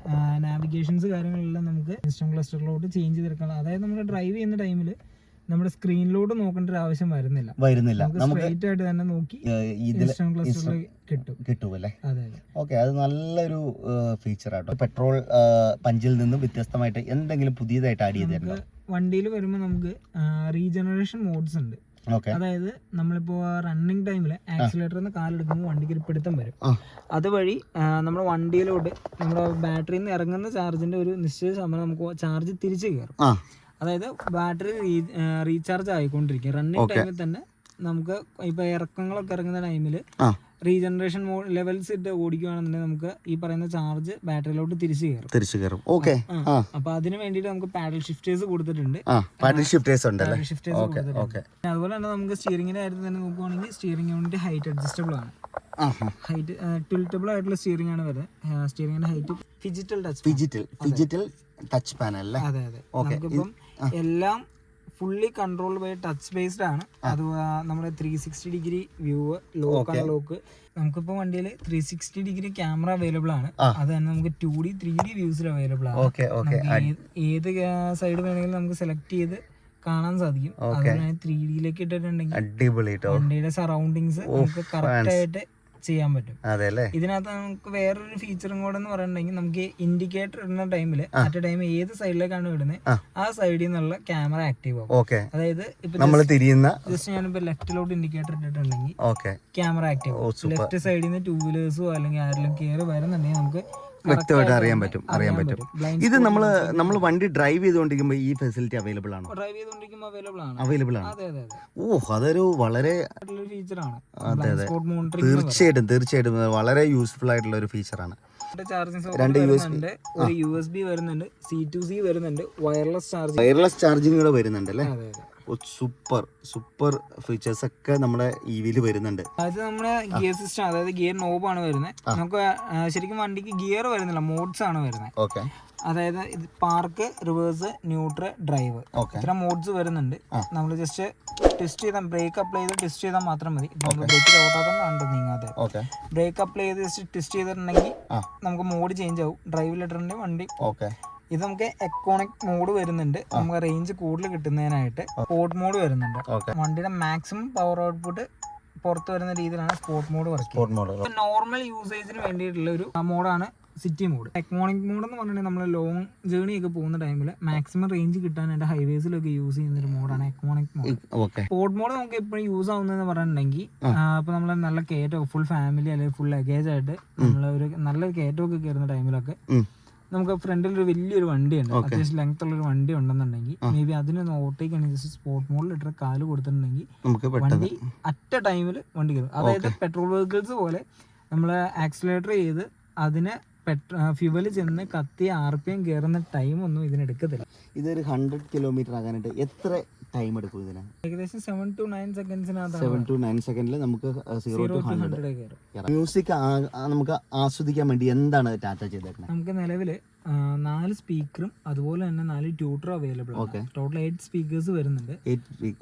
നാവിഗേഷൻസ് കാര്യങ്ങളെല്ലാം നമുക്ക് സിസ്റ്റം ക്ലസ്റ്ററിലോട്ട് ചേഞ്ച് ചെയ്തെടുക്കണം അതായത് നമ്മൾ ഡ്രൈവ് ചെയ്യുന്ന ടൈമിൽ നമ്മുടെ സ്ക്രീനിലോട്ട് നോക്കേണ്ട ഒരു ആവശ്യം വരുന്നില്ല. വരുന്നില്ല. നമുക്ക് സ്ട്രൈറ്റ് ആയിട്ട് തന്നെ നോക്കി സിസ്റ്റം ക്ലസ്റ്ററിൽ കിട്ടും. കിട്ടുമല്ലേ അതെ അതെ. ഓക്കെ അത് നല്ലൊരു ഫീച്ചർ ആട്ടോ. പെട്രോൾ പഞ്ചിൽ നിന്നും വ്യത്യസ്തമായിട്ട് എന്തെങ്കിലും പുതിയതായിട്ട് ആഡ് ചെയ്തിട്ടുണ്ടോ? വണ്ടിയിൽ വരുമ്പോൾ നമുക്ക് റീജനറേഷൻ മോഡ്സ് ഉണ്ട്. അതായത് നമ്മളിപ്പോ റണ്ണിങ് ടൈമിൽ ആക്സിലേറ്ററിൽ നിന്ന് കാലെടുക്കുമ്പോൾ വണ്ടിക്ക് ഒരു പിടുത്തം വരും. അതുവഴി നമ്മുടെ വണ്ടിയിലോട്ട് നമ്മുടെ ബാറ്ററിയിൽ നിന്ന് ഇറങ്ങുന്ന ചാർജിന്റെ ഒരു നിശ്ചിത സമയം നമുക്ക് ചാർജ് തിരിച്ചു കയറും അതായത് ബാറ്ററി റീചാർജ് ആയിക്കൊണ്ടിരിക്കും. റണ്ണിങ് ടൈമിൽ തന്നെ നമുക്ക് ഇപ്പൊ ഇറക്കങ്ങളൊക്കെ ഇറങ്ങുന്ന ടൈമിൽ റീജനറേഷൻ ലെവൽസ് ഇട്ട് ഓടിക്കുകയാണെന്നുണ്ടെങ്കിൽ നമുക്ക് ഈ പറയുന്ന ചാർജ് ബാറ്ററിയിലോട്ട് തിരിച്ചു കയറും. തിരിച്ചു കയറും. ഓക്കെ. അപ്പൊ അതിന് വേണ്ടിയിട്ട് നമുക്ക് പാഡൽ ഷിഫ്റ്റേഴ്സ് കൊടുത്തിട്ടുണ്ട്. പാഡൽ ഷിഫ്റ്റേഴ്സ് ഉണ്ട് പാഡൽ ഷിഫ്റ്റേഴ്സ് കൊടുത്തിട്ടുണ്ട്. അതുപോലെ തന്നെ നമുക്ക് സ്റ്റിയറിംഗിന്റെ കാര്യത്തിൽ തന്നെ നോക്കുവാണെങ്കിൽ സ്റ്റിയറിംഗ് യൂണിറ്റ് ഹൈറ്റ് അഡ്ജസ്റ്റബിൾ ആണ്. ഹൈറ്റ് ട്വിൽറ്റബിൾ ആയിട്ടുള്ള സ്റ്റിയറിംഗ് ആണ് വരുന്നത് സ്റ്റിയറിംഗിന്റെ height phygital touch phygital phygital touch panel അല്ലേ? അതെ അതെ. നമുക്കിപ്പം എല്ലാം fully control by touch based ആണ്. അത് നമ്മുടെ three sixty degree view lock ആണ് ലോക്ക് നമുക്കിപ്പോ വണ്ടിയിൽ three sixty degree camera available ആണ്. അത് തന്നെ നമുക്ക് ടു ഡി ത്രീ ഡി വ്യൂസിൽ അവൈലബിൾ ആണ്. ഏത് സൈഡ് വേണമെങ്കിലും നമുക്ക് സെലക്ട് ചെയ്ത് കാണാൻ സാധിക്കും. അതുപോലെ ത്രീ ഡിയിലേക്ക് ഇട്ടിട്ടുണ്ടെങ്കിൽ വണ്ടിയുടെ സറൗണ്ടിങ്സ് നമുക്ക് കറക്റ്റ് ആയിട്ട് ചെയ്യാൻ പറ്റും. അതെ അല്ലേ ഇതിനകത്ത് നമുക്ക് വേറൊരു ഫീച്ചറും കൂടെ എന്ന് പറയുന്നുണ്ടെങ്കിൽ നമുക്ക് ഇൻഡിക്കേറ്റർ ഇടുന്ന ടൈമിൽ അറ്റ് ടൈം ഏത് സൈഡിലേക്കാണ് ഇടുന്നത് ആ. സൈഡിൽ നിന്നുള്ള ക്യാമറ ആക്റ്റീവ് ആവും. ഓക്കെ അതായത് നമ്മൾ തിരിയുന്ന ജസ്റ്റ് ഞാനിപ്പോ ലെഫ്റ്റിലോട്ട് ഇൻഡിക്കേറ്റർ ഇട്ടിട്ടുണ്ടെങ്കിൽ ക്യാമറ ആക്റ്റീവ് ലെഫ്റ്റ് സൈഡിൽ നിന്ന് ടൂ വീലേഴ്സോ അല്ലെങ്കിൽ ആരെങ്കിലും കയറി വരുന്നുണ്ടെങ്കിൽ നമുക്ക് വ്യക്തമായിട്ട് അറിയാൻ പറ്റും അറിയാൻ പറ്റും. ഇത് നമ്മൾ നമ്മൾ വണ്ടി ഡ്രൈവ് ചെയ്തുകൊണ്ടിരിക്കുമ്പോൾ ഈ ഫെസിലിറ്റി അവൈലബിൾ ആണോ? ഡ്രൈവ് ചെയ്തുകൊണ്ടിരിക്കുമ്പോൾ അവൈലബിൾ ആണ്. അവൈലബിൾ ആണ്. അതെ അതെ ഓ അതൊരു വളരെ ഫീച്ചറാണ് അതെ, അതെ. തീർച്ചയായിട്ടും തീർച്ചയായിട്ടും. വളരെ യൂസ്ഫുൾ ആയിട്ടുള്ള ഒരു ഫീച്ചറാണ് രണ്ട് ഒരു യു എസ് ബി വരുന്നുണ്ട് സി ടു സി വരുന്നുണ്ട് വയർലെസ് ചാർജിംഗ് വയർലെസ് ചാർജിങ് കൂടെ വരുന്നുണ്ട് അല്ലേ? സൂപ്പർ സൂപ്പർ ഫീച്ചേഴ്സ് ഒക്കെ നമ്മുടെ ഇവിയിൽ വിയിൽ വരുന്നുണ്ട്. അത് നമ്മുടെ ഗിയർ സിസ്റ്റം അതായത് ഗിയർ നോബാണ് വരുന്നത്. നമുക്ക് ശരിക്കും വണ്ടിക്ക് ഗിയർ വരുന്നില്ല മോഡ്സ് ആണ് വരുന്നത്. ഓക്കെ അതായത് ഇത് പാർക്ക് റിവേഴ്സ് ന്യൂട്രൽ ഡ്രൈവ്. ഇത്ര മോഡ്സ് വരുന്നുണ്ട്. നമ്മൾ ജസ്റ്റ് ടെസ്റ്റ് ചെയ്താൽ ബ്രേക്ക് അപ്ലൈ ചെയ്ത് ടെസ്റ്റ് ചെയ്താൽ മാത്രം മതി. ബ്രേക്ക് ചവിട്ടാത്തോണ്ട് നീങ്ങാതെ. ഓക്കെ. ബ്രേക്ക് അപ്ലൈ ചെയ്ത് ജസ്റ്റ് ടെസ്റ്റ് ചെയ്തിട്ടുണ്ടെങ്കിൽ നമുക്ക് മോഡ് ചേഞ്ച് ആവും. ഡ്രൈവിലിട്ടുണ്ടെങ്കിൽ വണ്ടി. ഓക്കെ. ഇത് നമുക്ക് എക്കോണിക് മോഡ് വരുന്നുണ്ട്. നമുക്ക് റേഞ്ച് കൂടുതൽ കിട്ടുന്നതിനായിട്ട് സ്പോർട്ട് മോഡ് വരുന്നുണ്ട്. വണ്ടിയുടെ മാക്സിമം പവർ ഔട്ട്പുട്ട് പുറത്ത് വരുന്ന രീതിയിലാണ് സ്പോർട്ട് മോഡ് വർക്ക് നോർമൽ യൂസേജിന് വേണ്ടിയിട്ടുള്ള ഒരു മോഡാണ് സിറ്റി മോഡ് എക്കോണിക് മോഡ് എന്ന് പറഞ്ഞിട്ടുണ്ടെങ്കിൽ നമ്മൾ ലോങ് ജേർണി ഒക്കെ പോകുന്ന ടൈമിൽ മാക്സിമം റേഞ്ച് കിട്ടാനായിട്ട് ഹൈവേസിലൊക്കെ യൂസ് ചെയ്യുന്ന ഒരു മോഡാണ് എക്കോണിക് മോഡ് സ്പോർട്ട് മോഡ് നമുക്ക് എപ്പോഴും യൂസ് ആവുന്നതെന്ന് പറഞ്ഞിട്ടുണ്ടെങ്കിൽ ഇപ്പൊ നമ്മൾ നല്ല കയറ്റം ഫുൾ ഫാമിലി അല്ലെങ്കിൽ ഫുൾ ലഗേജ് ആയിട്ട് നമ്മൾ ഒരു നല്ല കയറ്റമൊക്കെ കയറുന്ന ടൈമിലൊക്കെ നമുക്ക് ഫ്രണ്ടിൽ ഒരു വലിയൊരു വണ്ടിയുണ്ട്. അത്യാവശ്യം ലെങ്ത് ഉള്ള ഒരു വണ്ടി ഉണ്ടെന്നുണ്ടെങ്കിൽ മേ ബി അതിനൊന്ന് ഓവർടേക്ക് ആണ് ജസ്റ്റ് സ്പോർട്ട് മോഡിൽ ഇട്ട് കാൽ കൊടുത്തിട്ടുണ്ടെങ്കിൽ വണ്ടി അറ്റ ടൈമിൽ വണ്ടി കയറും. അതായത് പെട്രോൾ വെഹിക്കിൾസ് പോലെ നമ്മൾ ആക്സിലേറ്റർ ചെയ്ത് അതിന് ഫ്യൂവൽ ചെന്ന് കത്തി ആർ പി എം കയറുന്ന ടൈം ഒന്നും ഇതിനെടുക്കത്തില്ല ഇതൊരു ഹൺഡ്രഡ് കിലോമീറ്റർ ആകാനായിട്ട് എത്ര ടൈം എടുക്കും ഇതിന്? ഏകദേശം seven to nine second seven to nine സെക്കൻഡിൽ നമുക്ക് സീറോ ടു ഹൺഡ്രഡ് മ്യൂസിക് നമുക്ക് ആസ്വദിക്കാൻ വേണ്ടി എന്താണ് ടാറ്റ ചെയ്തേക്കുന്നത് നമുക്ക് നിലവിൽ നാല് സ്പീക്കറും അതുപോലെ തന്നെ നാല് ട്യൂട്ടറും അവൈലബിൾ ആണ്. ടോട്ടൽ എയ്റ്റ് സ്പീക്കേഴ്സ് വരുന്നുണ്ട്.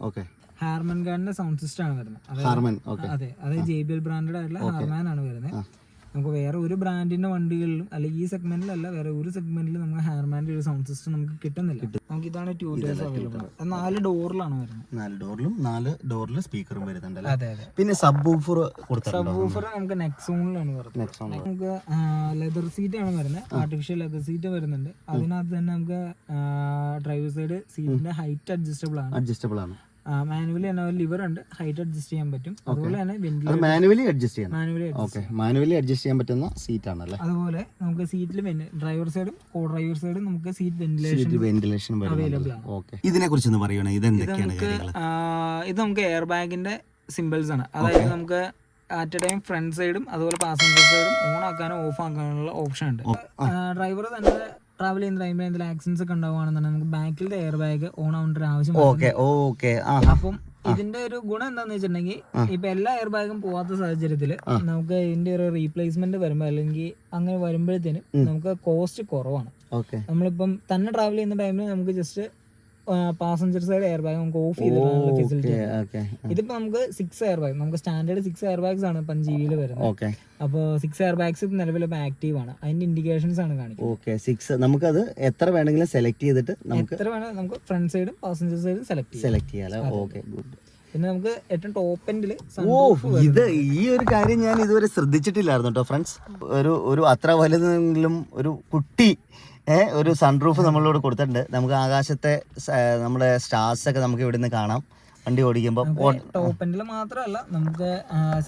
ഓക്കെ ഹാർമൻ ഗാഡിന്റെ സൗണ്ട് സിസ്റ്റം ആണ് വരുന്നത്. ഹാർമൻ ഓക്കെ അതെ. അതായത് ജെ ബി എൽ ബ്രാൻഡഡ് ആയിട്ടുള്ള ഹാർമാൻ ആണ് വരുന്നത്. നമുക്ക് വേറെ ഒരു ബ്രാൻഡിന്റെ വണ്ടികളിലും അല്ലെങ്കിൽ ഈ സെഗ്മെന്റിലല്ല വേറെ ഒരു സെഗ്മെന്റിലും നമുക്ക് ഹാർമാന്റെ ഒരു സൗണ്ട് സിസ്റ്റം നമുക്ക് കിട്ടുന്നില്ല. നമുക്ക് ഇതാണ് ട്യൂട്ടേഴ്സ് അവൈലബിൾ നാല് ഡോറിലാണ് വരുന്നത്. നാല് ഡോറിലും നാല് ഡോറിൽ സ്പീക്കറും വരുന്നുണ്ട് അല്ലേ? അതെ അതെ. പിന്നെ സബ് ബൂഫർ സബ് ഊഫർ നമുക്ക് നെക്സോണിലാണ് വരുന്നത്. നമുക്ക് ലെതർ സീറ്റ് ആണ് വരുന്നത്. ആർട്ടിഫിഷ്യൽ ലെതർ സീറ്റ് വരുന്നുണ്ട്. അതിനകത്ത് തന്നെ നമുക്ക് ഡ്രൈവർ സൈഡ് സീറ്റിന്റെ ഹൈറ്റ് അഡ്ജസ്റ്റബിൾ ആണ്. അഡ്ജസ്റ്റബിൾ ആണ്. മാനുവലി തന്നെ ലിവർ ഉണ്ട്. ഹൈറ്റ് അഡ്ജസ്റ്റ് ചെയ്യാൻ പറ്റും. അതുപോലെ തന്നെ വെന്റിലേറ്റർ മാനുവലി അഡ്ജസ്റ്റ് ചെയ്യാം മാനുവലി ഓക്കെ. മാനുവലി അഡ്ജസ്റ്റ് ചെയ്യാൻ പറ്റുന്ന സീറ്റ് ആണല്ലേ അതുപോലെ നമുക്ക് സീറ്റിൽ ഡ്രൈവർ സൈഡും കോ ഡ്രൈവർ സൈഡും നമുക്ക് സീറ്റ് വെന്റിലേഷൻ വെന്റിലേഷൻ അവൈലബിൾ ആണ്. ഓക്കെ. ഇതിനെ കുറിച്ച് ഒന്ന് പറയുകയാണ് ഇത് എന്തൊക്കെയാണ് ഇത് നമുക്ക് എയർ ബാഗിന്റെ സിമ്പിൾസ് ആണ്. അതായത് നമുക്ക് അറ്റ് എ ടൈം ഫ്രണ്ട് സൈഡും അതുപോലെ പാസഞ്ചർ സൈഡും ഓൺ ആക്കാനും ഓഫ് ആക്കാനുള്ള ഓപ്ഷൻ ഉണ്ട്. ഡ്രൈവർ തന്നെ ട്രാവൽ ചെയ്യുന്ന ടൈമിൽ എന്തെങ്കിലും ആക്സിഡൻസ് ഒക്കെ ഉണ്ടാവുകയാണെന്നുണ്ടെങ്കിൽ നമുക്ക് ബാക്കിലത്തെ എയർ ബാഗ് ഓൺ ആവേണ്ട ഒരു ആവശ്യം ഓക്കെ ഓക്കെ ആ അപ്പം ഇതിന്റെ ഒരു ഗുണം എന്താന്ന് വെച്ചിട്ടുണ്ടെങ്കിൽ ഇപ്പൊ എല്ലാ എയർ ബാഗും പോവാത്ത സാഹചര്യത്തിൽ നമുക്ക് ഇതിന്റെ ഒരു റീപ്ലേസ്മെന്റ് വരുമ്പോ അല്ലെങ്കിൽ അങ്ങനെ വരുമ്പോഴത്തേനും നമുക്ക് കോസ്റ്റ് കുറവാണ്. നമ്മളിപ്പം തന്നെ ട്രാവൽ ചെയ്യുന്ന ടൈമിൽ നമുക്ക് just passenger side air bag നമുക്ക് ഓഫ് ചെയ്തിടാനുള്ള ഫെസിലിറ്റി ഇതിപ്പോ നമുക്ക് സിക്സ് എയർ ബാഗ് നമുക്ക് സ്റ്റാൻഡേർഡ് സിക്സ് എയർ ബാഗ്സ് ആണ് ഇപ്പം ജിവിയിൽ വരുന്നത്. ഓക്കെ. അപ്പോൾ സിക്സ് എയർ ബാഗ്സ് നിലവിൽ ഇപ്പം ആക്റ്റീവ് ആണ്. അതിന്റെ ഇൻഡിക്കേഷൻസ് ആണ് കാണിക്കുന്നത്. ഓക്കെ സിക്സ് അത് എത്ര വേണമെങ്കിലും സെലക്ട് ചെയ്തിട്ട് നമുക്ക് എത്ര വേണമെങ്കിലും നമുക്ക് ഫ്രണ്ട് സൈഡും പാസഞ്ചർ സൈഡും സെലക്ട് ചെയ്യാം. സെലക്ട് ചെയ്യാലോ ഓക്കെ ഗുഡ് പിന്നെ നമുക്ക് ഏറ്റവും ടോപ്പ് എൻഡിൽ ഓ ഇത് ഈ ഒരു കാര്യം ഞാൻ ഇതുവരെ ശ്രദ്ധിച്ചിട്ടില്ലായിരുന്നു കേട്ടോ ഫ്രണ്ട്സ് ഒരു ഒരു അത്ര വലുതെങ്കിലും ഒരു കുട്ടി ഒരു സൺറൂഫ് നമ്മളിവിടെ കൊടുത്തിട്ടുണ്ട്. നമുക്ക് ആകാശത്തെ നമ്മുടെ സ്റ്റാർസ് ഒക്കെ നമുക്ക് ഇവിടുന്ന് കാണാം. വണ്ടി ഓടിക്കുമ്പോൾ ടോപ്പ് എൻഡിൽ മാത്രമല്ല നമുക്ക്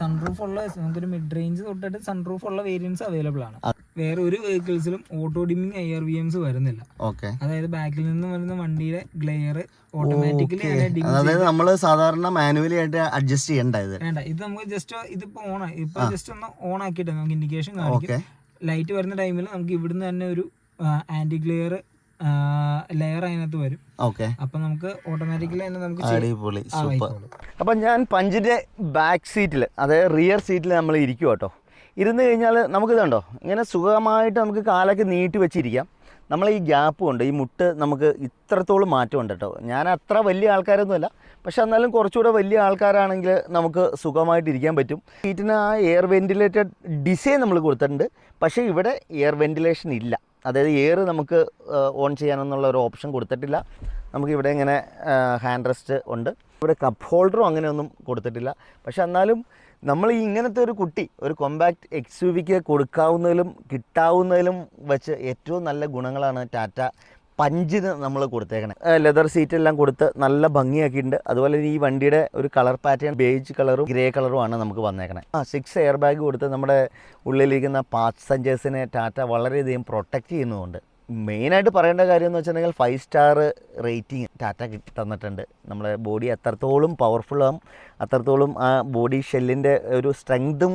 സൺറൂഫ് ഉള്ള നമുക്കൊരു മിഡ് റേഞ്ച് തൊട്ടിട്ട് സൺറൂഫ് ഉള്ള വേരിയൻസ് അവൈലബിൾ ആണ്. വേറെ ഒരു വെഹിക്കിൾസിലും auto dimming I R V Ms വരുന്നില്ല. ഓക്കെ. അതായത് ബാക്കിൽ നിന്ന് വരുന്ന വണ്ടിയുടെ ഗ്ലെയർ ഓട്ടോമാറ്റിക്കലി അതായത് നമ്മൾ സാധാരണ മാനുവലി ആയിട്ട് അഡ്ജസ്റ്റ് ചെയ്യേണ്ട ഇത്. വേണ്ട ഇത് നമുക്ക് ജസ്റ്റ് ഇതിപ്പോ ഓൺ ഇപ്പൊ ജസ്റ്റ് ഒന്ന് ഓൺ ആക്കിയിട്ട് നമുക്ക് ഇൻഡിക്കേഷൻ കാണിക്കും. ലൈറ്റ് വരുന്ന ടൈമിൽ നമുക്ക് ഇവിടുന്ന് തന്നെ ഒരു ആന്റി ഗ്ലെയർ ലെയർ അതിനകത്ത് വരും. ഓക്കെ അപ്പൊ നമുക്ക് ഓട്ടോമാറ്റിക്കലി തന്നെ നമുക്ക് അടിപൊളി സൂപ്പർ ആയിക്കോളും. ഞാൻ പഞ്ചിന്റെ ബാക്ക് സീറ്റിൽ അതായത് റിയർ സീറ്റിൽ നമ്മൾ ഇരിക്കും കേട്ടോ ഇരുന്ന് കഴിഞ്ഞാൽ നമുക്കിതുണ്ടോ ഇങ്ങനെ സുഖമായിട്ട് നമുക്ക് കാലൊക്കെ നീട്ടി വെച്ചിരിക്കാം. നമ്മൾ ഈ ഗ്യാപ്പ് കൊണ്ട് ഈ മുട്ട് നമുക്ക് ഇത്രത്തോളം മാറ്റമുണ്ട് കേട്ടോ ഞാൻ അത്ര വലിയ ആൾക്കാരൊന്നുമല്ല പക്ഷെ എന്നാലും കുറച്ചുകൂടെ വലിയ ആൾക്കാരാണെങ്കിൽ നമുക്ക് സുഖമായിട്ട് ഇരിക്കാൻ പറ്റും. സീറ്റിന് ആ എയർ വെന്റിലേറ്റഡ് ഡിസൈൻ നമ്മൾ കൊടുത്തിട്ടുണ്ട് പക്ഷേ ഇവിടെ എയർ വെന്റിലേഷൻ ഇല്ല. അതായത് എയർ നമുക്ക് ഓൺ ചെയ്യാനെന്നുള്ള ഒരു ഓപ്ഷൻ കൊടുത്തിട്ടില്ല. നമുക്ക് ഇവിടെ ഇങ്ങനെ ഹാൻഡ് റെസ്റ്റ് ഉണ്ട്. ഇവിടെ കപ്പ് ഹോൾഡറും അങ്ങനെയൊന്നും കൊടുത്തിട്ടില്ല. പക്ഷെ എന്നാലും നമ്മൾ ഇങ്ങനത്തെ ഒരു കുട്ടി ഒരു കോമ്പാക്ട് എക്സ് യു വിക്ക് കൊടുക്കാവുന്നതിലും കിട്ടാവുന്നതിലും വെച്ച് ഏറ്റവും നല്ല ഗുണങ്ങളാണ് ടാറ്റ പഞ്ചിന് നമ്മൾ കൊടുത്തേക്കണേ. ലെതർ സീറ്റ് എല്ലാം കൊടുത്ത് നല്ല ഭംഗിയാക്കിയിട്ടുണ്ട്. അതുപോലെ ഈ വണ്ടിയുടെ ഒരു കളർ പാറ്റേൺ ബേജ് കളറും ഗ്രേ കളറും ആണ് നമുക്ക് വന്നേക്കണേ. ആ സിക്സ് എയർ ബാഗ് കൊടുത്ത് നമ്മുടെ ഉള്ളിലിരിക്കുന്ന പാസഞ്ചേഴ്സിനെ ടാറ്റ വളരെയധികം പ്രൊട്ടക്റ്റ് ചെയ്യുന്നുമുണ്ട്. മെയിനായിട്ട് പറയേണ്ട കാര്യം എന്ന് വെച്ചിട്ടുണ്ടെങ്കിൽ ഫൈവ് സ്റ്റാർ റേറ്റിംഗ് ടാറ്റ തന്നിട്ടുണ്ട്. നമ്മുടെ ബോഡി എത്രത്തോളം പവർഫുള്ളാകും അത്രത്തോളം ആ ബോഡി ഷെല്ലിന്റെ ഒരു സ്ട്രെങ്തും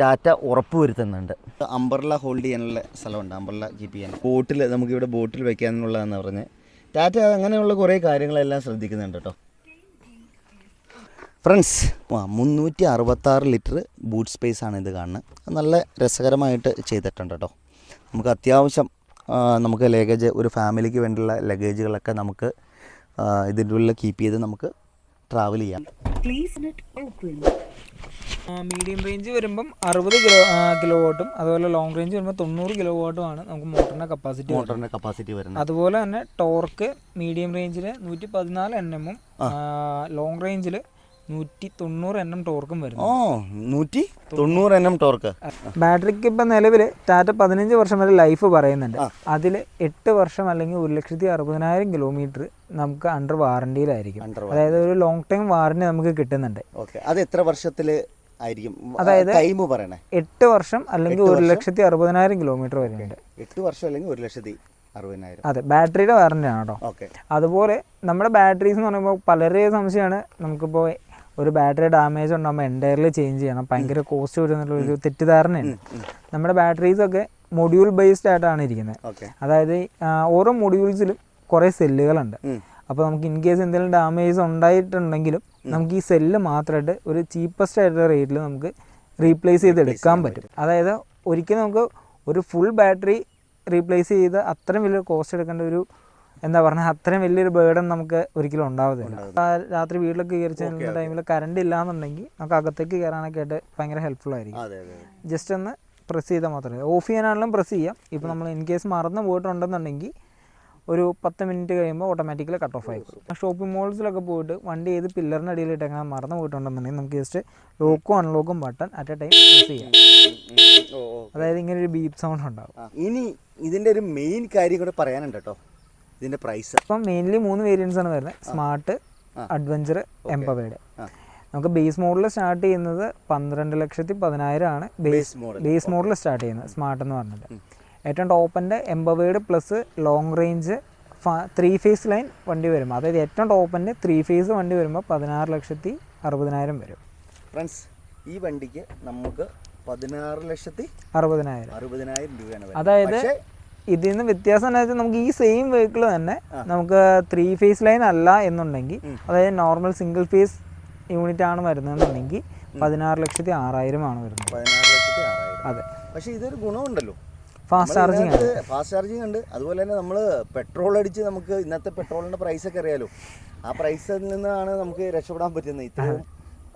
ടാറ്റ ഉറപ്പ് വരുത്തുന്നുണ്ട്. അംബർല ഹോൾഡ് ചെയ്യാനുള്ള സ്ഥലമുണ്ട് umbrella G P N bottle നമുക്കിവിടെ ബോട്ടിൽ വെക്കാനുള്ളതെന്ന് പറഞ്ഞ്. ടാറ്റ അങ്ങനെയുള്ള കുറേ കാര്യങ്ങളെല്ലാം ശ്രദ്ധിക്കുന്നുണ്ട് കേട്ടോ. ഫ്രണ്ട്സ് ആ മുന്നൂറ്റി അറുപത്താറ് ലിറ്റർ ബൂട്ട് സ്പേസ് ആണ് ഇത് കാണുന്നത്. നല്ല രസകരമായിട്ട് ചെയ്തിട്ടുണ്ട് കേട്ടോ. നമുക്ക് അത്യാവശ്യം നമുക്ക് ലഗേജ് ഒരു ഫാമിലിക്ക് വേണ്ടിയുള്ള ലഗേജുകളൊക്കെ നമുക്ക് ഇതിന്റെ ഉള്ളിൽ കീപ്പ് ചെയ്ത് നമുക്ക് ട്രാവൽ ചെയ്യാം. മീഡിയം റേഞ്ച് വരുമ്പം അറുപത് കിലോ കിലോ വോട്ടും അതുപോലെ ലോങ് റേഞ്ച് വരുമ്പോൾ തൊണ്ണൂറ് കിലോ വോട്ടും ആണ് നമുക്ക് മോട്ടറിന്റെ കപ്പാസിറ്റി മോട്ടറിന്റെ കപ്പാസിറ്റി വരുന്നത്. അതുപോലെ തന്നെ ടോർക്ക് മീഡിയം റേഞ്ചിൽ നൂറ്റി പതിനാല് എൻ എമ്മും ലോങ് റേഞ്ചിൽ നൂറ്റി തൊണ്ണൂറ് ടോർക്കും വരുന്നു. ഓ നൂറ്റി തൊണ്ണൂറ് ടോർക്ക് ബാറ്ററിക്ക് ഇപ്പം നിലവിൽ ടാറ്റ പതിനഞ്ച് വർഷം വരെ ലൈഫ് പറയുന്നുണ്ട്. അതിൽ എട്ട് വർഷം അല്ലെങ്കിൽ ഒരു ലക്ഷത്തി അറുപതിനായിരം കിലോമീറ്റർ നമുക്ക് അണ്ടർ വാറണ്ടിയിലായിരിക്കും അതായത് ഒരു ലോങ് ടൈം വാറണ്ടി നമുക്ക് കിട്ടുന്നുണ്ട്. അത് എത്ര വർഷത്തിൽ ആയിരിക്കും? അതായത് ടൈം പറയണേ. എട്ട് വർഷം അല്ലെങ്കിൽ ഒരു ലക്ഷത്തി അറുപതിനായിരം കിലോമീറ്റർ വരുന്നുണ്ട്. എട്ട് വർഷം അല്ലെങ്കിൽ ഒരു ലക്ഷത്തി അറുപതിനായിരം. അതെ ബാറ്ററിയുടെ വാറണ്ടി ആണ് കേട്ടോ അതുപോലെ നമ്മുടെ ബാറ്ററീസ് എന്ന് പറയുമ്പോൾ പലരുടെയും സംശയമാണ്. നമുക്കിപ്പോൾ ഒരു ബാറ്ററി ഡാമേജ് ഉണ്ടാകുമ്പോൾ എന്റയർലി ചേഞ്ച് ചെയ്യണം. ഭയങ്കര കോസ്റ്റ് വരുന്നുള്ള ഒരു തെറ്റിദ്ധാരണയുണ്ട് നമ്മുടെ ബാറ്ററീസ് ഒക്കെ മൊഡ്യൂൾ ബേസ്ഡ് ആയിട്ടാണ് ഇരിക്കുന്നത് അതായത് ഓരോ മൊഡ്യൂൾസിലും കുറേ സെല്ലുകളുണ്ട് അപ്പോൾ നമുക്ക് ഇൻ കേസ് എന്തെങ്കിലും ഡാമേജ് ഉണ്ടായിട്ടുണ്ടെങ്കിലും നമുക്ക് ഈ സെല്ല് മാത്രമായിട്ട് ഒരു ചീപ്പസ്റ്റ് ആയിട്ടുള്ള റേറ്റിൽ നമുക്ക് റീപ്ലേസ് ചെയ്ത് എടുക്കാൻ പറ്റും. അതായത് ഒരിക്കലും നമുക്ക് ഒരു ഫുൾ ബാറ്ററി റീപ്ലേസ് ചെയ്ത് അത്രയും വലിയ കോസ്റ്റ് എടുക്കേണ്ട ഒരു എന്താ പറഞ്ഞാൽ അത്രയും വലിയൊരു ബേർഡൻ നമുക്ക് ഒരിക്കലും ഉണ്ടാവത്തില്ല. രാത്രി വീട്ടിലൊക്കെ കയറി ചെല്ലുന്ന ടൈമിൽ കറണ്ട് ഇല്ലാന്നുണ്ടെങ്കിൽ നമുക്ക് അകത്തേക്ക് കയറാനൊക്കെ ആയിട്ട് ഭയങ്കര ഹെൽപ്ഫുൾ ആയിരിക്കും. ജസ്റ്റ് ഒന്ന് പ്രസ് ചെയ്താൽ മാത്രമേ. ഓഫ് ചെയ്യാനാണെങ്കിലും പ്രസ് ചെയ്യാം. ഇപ്പോൾ നമ്മൾ ഇൻ കേസ് മറന്നു പോയിട്ടുണ്ടെന്നുണ്ടെങ്കിൽ ഒരു പത്ത് മിനിറ്റ് കഴിയുമ്പോൾ ഓട്ടോമാറ്റിക്കലി കട്ട് ഓഫ് ആയിരിക്കും ഷോപ്പിംഗ് മോൾസിലൊക്കെ പോയിട്ട് വണ്ടി ഏത് പില്ലറിന്റെ അടിയിലിട്ട് എങ്ങനെ മറന്നു പോയിട്ടുണ്ടെന്നുണ്ടെങ്കിൽ നമുക്ക് ജസ്റ്റ് ലോക്കും അൺലോക്കും button at a time press ചെയ്യാം. അതായത് ഇങ്ങനെ ഒരു ബീപ് സൗണ്ട് ഉണ്ടാവും. ഇനി ഇതിന്റെ ഒരു മെയിൻ കാര്യം കൂടെ പറയാനുണ്ട് കേട്ടോ. ഇതിന്റെ പ്രൈസ് അപ്പം മെയിൻലി മൂന്ന് വേരിയൻസ് ആണ് വരുന്നത്. സ്മാർട്ട് അഡ്വഞ്ചർ എംപവേഡ് നമുക്ക് ബേസ് മോഡൽ സ്റ്റാർട്ട് ചെയ്യുന്നത് പന്ത്രണ്ട് ലക്ഷത്തി പതിനായിരം ആണ്. Base base model base model start ചെയ്യുന്നത്. സ്മാർട്ട് എന്ന് പറഞ്ഞിട്ട് ഏറ്റവും ടോപ്പിന്റെ empowered plus long range three phase line വണ്ടി വരും അതായത് ഏറ്റവും ടോപ്പിന്റെ ത്രീ ഫേസ് വണ്ടി വരുമ്പോൾ പതിനാറ് ലക്ഷത്തി അറുപതിനായിരം വരും. ഫ്രണ്ട്സ് ഈ വണ്ടിക്ക് നമുക്ക് പതിനാറ് ലക്ഷത്തി അറുപതിനായിരം. അറുപതിനായിരം രൂപയാണ്. അതായത് ഇതിൽ നിന്ന് വ്യത്യാസം എന്താ വെച്ചാൽ നമുക്ക് ഈ സെയിം വെഹിക്കിൾ തന്നെ നമുക്ക് ത്രീ ഫേസ് ലൈൻ അല്ല എന്നുണ്ടെങ്കിൽ അതായത് നോർമൽ സിംഗിൾ ഫേസ് യൂണിറ്റ് ആണ് വരുന്നതെന്നുണ്ടെങ്കിൽ പതിനാറ് ലക്ഷത്തി ആറായിരം ആണ് വരുന്നത്. പതിനാറ് ലക്ഷത്തി ആറായിരം. അതെ. പക്ഷേ ഇതൊരു ഗുണമുണ്ടല്ലോ. ഫാസ്റ്റ് ചാർജിങ് ഫാസ്റ്റ് ചാർജിങ് ഉണ്ട്. അതുപോലെ തന്നെ നമ്മൾ പെട്രോൾ അടിച്ച് നമുക്ക് ഇന്നത്തെ പെട്രോളിന്റെ പ്രൈസ് ഒക്കെ അറിയാലോ. ആ പ്രൈസിൽ നിന്നാണ് നമുക്ക് രക്ഷപ്പെടാൻ പറ്റുന്നത്. ഇത്രയും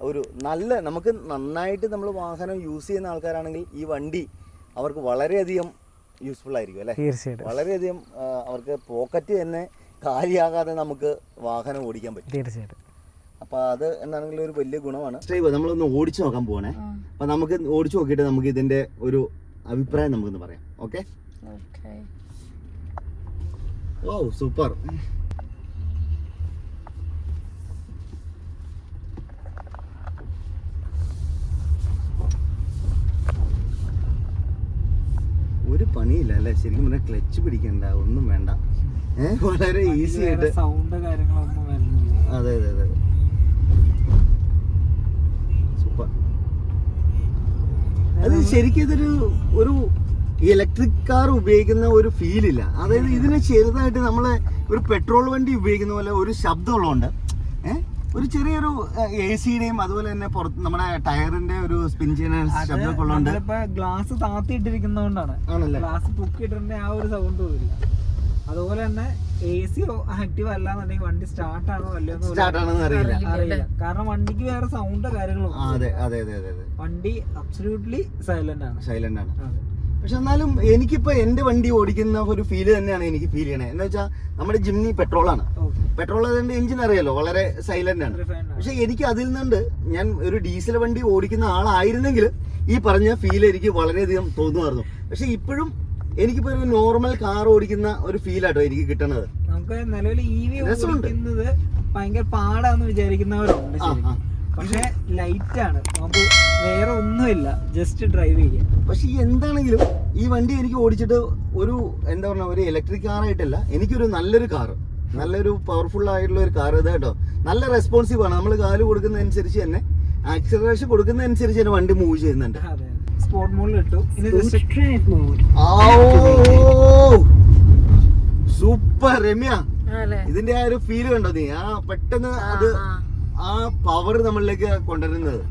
ഒരു നല്ല നമുക്ക് നന്നായിട്ട് നമ്മൾ വാഹനം യൂസ് ചെയ്യുന്ന ആൾക്കാരാണെങ്കിൽ ഈ വണ്ടി അവർക്ക് വളരെയധികം യൂസ്ഫുൾ ആയിരിക്കും അല്ലേ? തീർച്ചയായിട്ടും. വളരെയധികം അവർക്ക് പോക്കറ്റ് തന്നെ കാലിയാകാതെ നമുക്ക് വാഹനം ഓടിക്കാൻ പറ്റും. തീർച്ചയായിട്ടും. അപ്പൊ അത് എന്താണെങ്കിലും ഒരു വലിയ ഗുണമാണ്. നമ്മളൊന്ന് ഓടിച്ചു നോക്കാൻ പോകണേ അപ്പൊ നമുക്ക് ഓടിച്ചു നോക്കിയിട്ട് നമുക്ക് ഇതിന്റെ ഒരു അഭിപ്രായം നമുക്കൊന്ന് പറയാം. ഓക്കെ. ഓ സൂപ്പർ ഒരു പണിയില്ല അല്ലേ? ശരിക്കും പറഞ്ഞാൽ ക്ലച്ച് പിടിക്കണ്ട ഒന്നും വേണ്ട. ഏഹ് വളരെ ഈസി ആയിട്ട്. സൗണ്ട് കാര്യങ്ങളൊന്നും അതെ അതെ അതെ സൂപ്പർ അത് ശരിക്കും ഇതൊരു ഒരു ഇലക്ട്രിക് കാർ ഉപയോഗിക്കുന്ന ഒരു ഫീൽ ഇല്ല. അതായത് ഇതിന് ചെറുതായിട്ട് നമ്മളെ ഒരു പെട്രോൾ വണ്ടി ഉപയോഗിക്കുന്ന പോലെ ഒരു ശബ്ദമുള്ളതുകൊണ്ട് ഏഹ് ഒരു ചെറിയൊരു എ സിയുടെയും അതുപോലെ തന്നെ പുറത്ത് നമ്മുടെ ടയറിന്റെ ഒരു സ്പിൻ ചെയ്യുന്ന ശബ്ദമൊക്കെ ഉള്ളതുകൊണ്ട് ഇപ്പൊ ഗ്ലാസ് താത്തിയിട്ടിരിക്കുന്നതുകൊണ്ടാണ്. ആണല്ലേ? ഗ്ലാസ് പൊക്കിയിട്ടിന്റെ ആ ഒരു സൗണ്ട് വരില്ല അതുപോലെ തന്നെ എ സി ആക്റ്റീവ് അല്ലാന്നുണ്ടെങ്കിൽ വണ്ടി സ്റ്റാർട്ട് ആണോ അല്ലയോ എന്ന് സ്റ്റാർട്ട് ആണെന്ന് അറിയില്ല. അറിയില്ല. കാരണം വണ്ടിക്ക് വേറെ സൗണ്ട് കാര്യങ്ങളും അതെ അതെ അതെ അതെ വണ്ടി അബ്സല്യൂട്ട്ലി സൈലന്റ് ആണ്. സൈലന്റ് ആണ്. അതെ. പക്ഷെ എന്നാലും എനിക്കിപ്പോ എന്റെ വണ്ടി ഓടിക്കുന്ന ഒരു ഫീൽ തന്നെയാണ് എനിക്ക് ഫീൽ ചെയ്യണേ. എന്ന് വെച്ചാൽ നമ്മുടെ ജിംനി പെട്രോൾ ആണ് പെട്രോൾ അതിന്റെ എഞ്ചിൻ അറിയാലോ വളരെ സൈലന്റ് ആണ്. പക്ഷെ എനിക്ക് അതിൽ നിന്നുണ്ട് ഞാൻ ഒരു ഡീസൽ വണ്ടി ഓടിക്കുന്ന ആളായിരുന്നെങ്കിൽ ഈ പറഞ്ഞ ഫീൽ എനിക്ക് വളരെയധികം തോന്നുമായിരുന്നു. പക്ഷെ ഇപ്പോഴും എനിക്കിപ്പോ ഒരു നോർമൽ കാർ ഓടിക്കുന്ന ഒരു ഫീൽ ആട്ടോ എനിക്ക് കിട്ടണത്. നമുക്ക് നിലവിൽ ഇ വി രസമുണ്ട്. ഓടിക്കുന്നത് ഭയങ്കര പാടാന്ന് വിചാരിക്കുന്നവരുണ്ട് പക്ഷെ ലൈറ്റ് ആണ്. നമുക്ക് വേറെ ഒന്നുമില്ല. ജസ്റ്റ് ഡ്രൈവ് ചെയ്യുക പക്ഷെ ഈ എന്താണെങ്കിലും ഈ വണ്ടി എനിക്ക് ഓടിച്ചിട്ട് ഒരു എന്താ പറയുക ഒരു ഇലക്ട്രിക് കാർ ആയിട്ടല്ല എനിക്കൊരു നല്ലൊരു കാർ നല്ലൊരു പവർഫുൾ ആയിട്ടുള്ള ഒരു കാർ ഇത് കേട്ടോ. നല്ല റെസ്പോൺസീവ് ആണ്. നമ്മൾ കാൽ കൊടുക്കുന്നതനുസരിച്ച് തന്നെ ആക്സിലറേഷൻ കൊടുക്കുന്നതനുസരിച്ച് തന്നെ വണ്ടി മൂവ് ചെയ്യുന്നുണ്ട്. സ്പോർട്ട് മോഡിൽ ഇട്ടു. സൂപ്പർ രമ്യ. ഇതിന്റെ ആ ഒരു ഫീൽ കണ്ടോ നീ? ആ പെട്ടെന്ന് അത് ആ. പവർ നമ്മളിലേക്ക് കൊണ്ടുവരുന്നത്.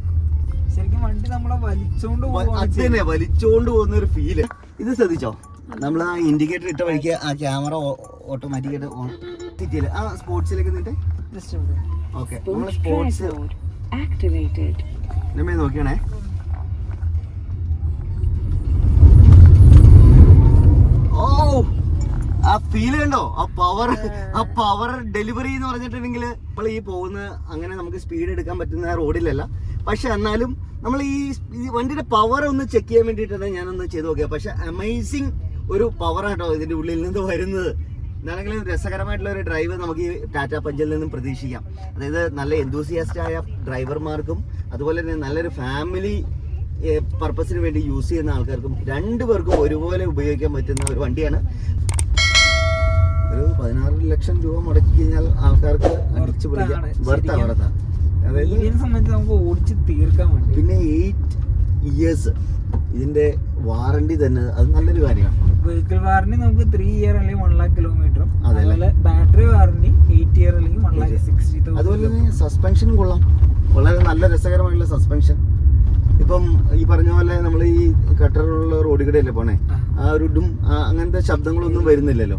ശരിക്കും വണ്ടി നമ്മളെ വലിച്ചോണ്ട് അത് തന്നെ വലിച്ചോണ്ട് പോകുന്ന ഒരു ഫീൽ ഇത് ശ്രദ്ധിച്ചോ? നമ്മൾ ആ ഇൻഡിക്കേറ്റർ ഇട്ട വഴിക്ക് ആ ക്യാമറ ഓട്ടോമാറ്റിക്കായിട്ട് ഓൺ സിറ്റിയിൽ ആ സ്പോർട്സിലേക്ക് നിന്നിട്ട് ഓക്കെ നമ്മൾ സ്പോർട്സ്. നമ്മെ നോക്കിയാണേ. ഓ ആ ഫീൽ കണ്ടോ? ആ പവർ ആ പവർ ഡെലിവറി എന്ന് പറഞ്ഞിട്ടുണ്ടെങ്കിൽ നമ്മൾ ഈ പോകുന്ന അങ്ങനെ നമുക്ക് സ്പീഡ് എടുക്കാൻ പറ്റുന്ന റോഡിലല്ല പക്ഷെ എന്നാലും നമ്മൾ ഈ വണ്ടിയുടെ പവർ ഒന്ന് ചെക്ക് ചെയ്യാൻ വേണ്ടിയിട്ടാണ് ഞാനൊന്ന് ചെയ്ത് നോക്കിയത്. പക്ഷെ അമേസിങ് ഒരു പവർ ആട്ടോ ഇതിന്റെ ഉള്ളിൽ നിന്ന് വരുന്നത്. എന്താണെങ്കിലും രസകരമായിട്ടുള്ള ഒരു ഡ്രൈവ് നമുക്ക് ഈ ടാറ്റ പഞ്ചിൽ നിന്നും പ്രതീക്ഷിക്കാം. അതായത് നല്ല എന്തൂസിയാസ്റ്റായ ഡ്രൈവർമാർക്കും അതുപോലെ തന്നെ നല്ലൊരു ഫാമിലി പർപ്പസിന് വേണ്ടി യൂസ് ചെയ്യുന്ന ആൾക്കാർക്കും രണ്ടു പേർക്കും ഒരുപോലെ ഉപയോഗിക്കാൻ പറ്റുന്ന ഒരു വണ്ടിയാണ്. ഒരു പതിനാറ് ലക്ഷം രൂപ മുടക്കി കഴിഞ്ഞാൽ ആൾക്കാർക്ക് അടിച്ചു പിടിക്കാം വെർത്താ. അവിടത്തെ അതായത് EV നെ സംബന്ധിച്ച് നമുക്ക് ഓടിച്ച് തീർക്കാൻ വേണ്ടി. പിന്നെ എയ്റ്റ് ഇയേഴ്സ് ഇതിന്റെ വാറണ്ടി തന്നെ അത് നല്ലൊരു കാര്യമാണ്. വെഹിക്കിൾ വാറണ്ടി നമുക്ക് ത്രീ ഇയർ അല്ലെങ്കിൽ വൺ ലാക്ക് കിലോമീറ്റർ അതേപോലെ ബാറ്ററി വാറണ്ടി എയ്റ്റ് ഇയർ അല്ലെങ്കിൽ വൺ ലാക്ക് സിക്സ്റ്റി അതുപോലെ തന്നെ സസ്പെൻഷനും കൊള്ളാം. വളരെ നല്ല രസകരമായിട്ടുള്ള സസ്പെൻഷൻ ഇപ്പം ഈ പറഞ്ഞ പോലെ നമ്മൾ ഈ കട്ടറുള്ള റോഡിൽ കൂടെയല്ലേ പോണേ? ആ. ഒരു ഡും അങ്ങനത്തെ ശബ്ദങ്ങളൊന്നും വരുന്നില്ലല്ലോ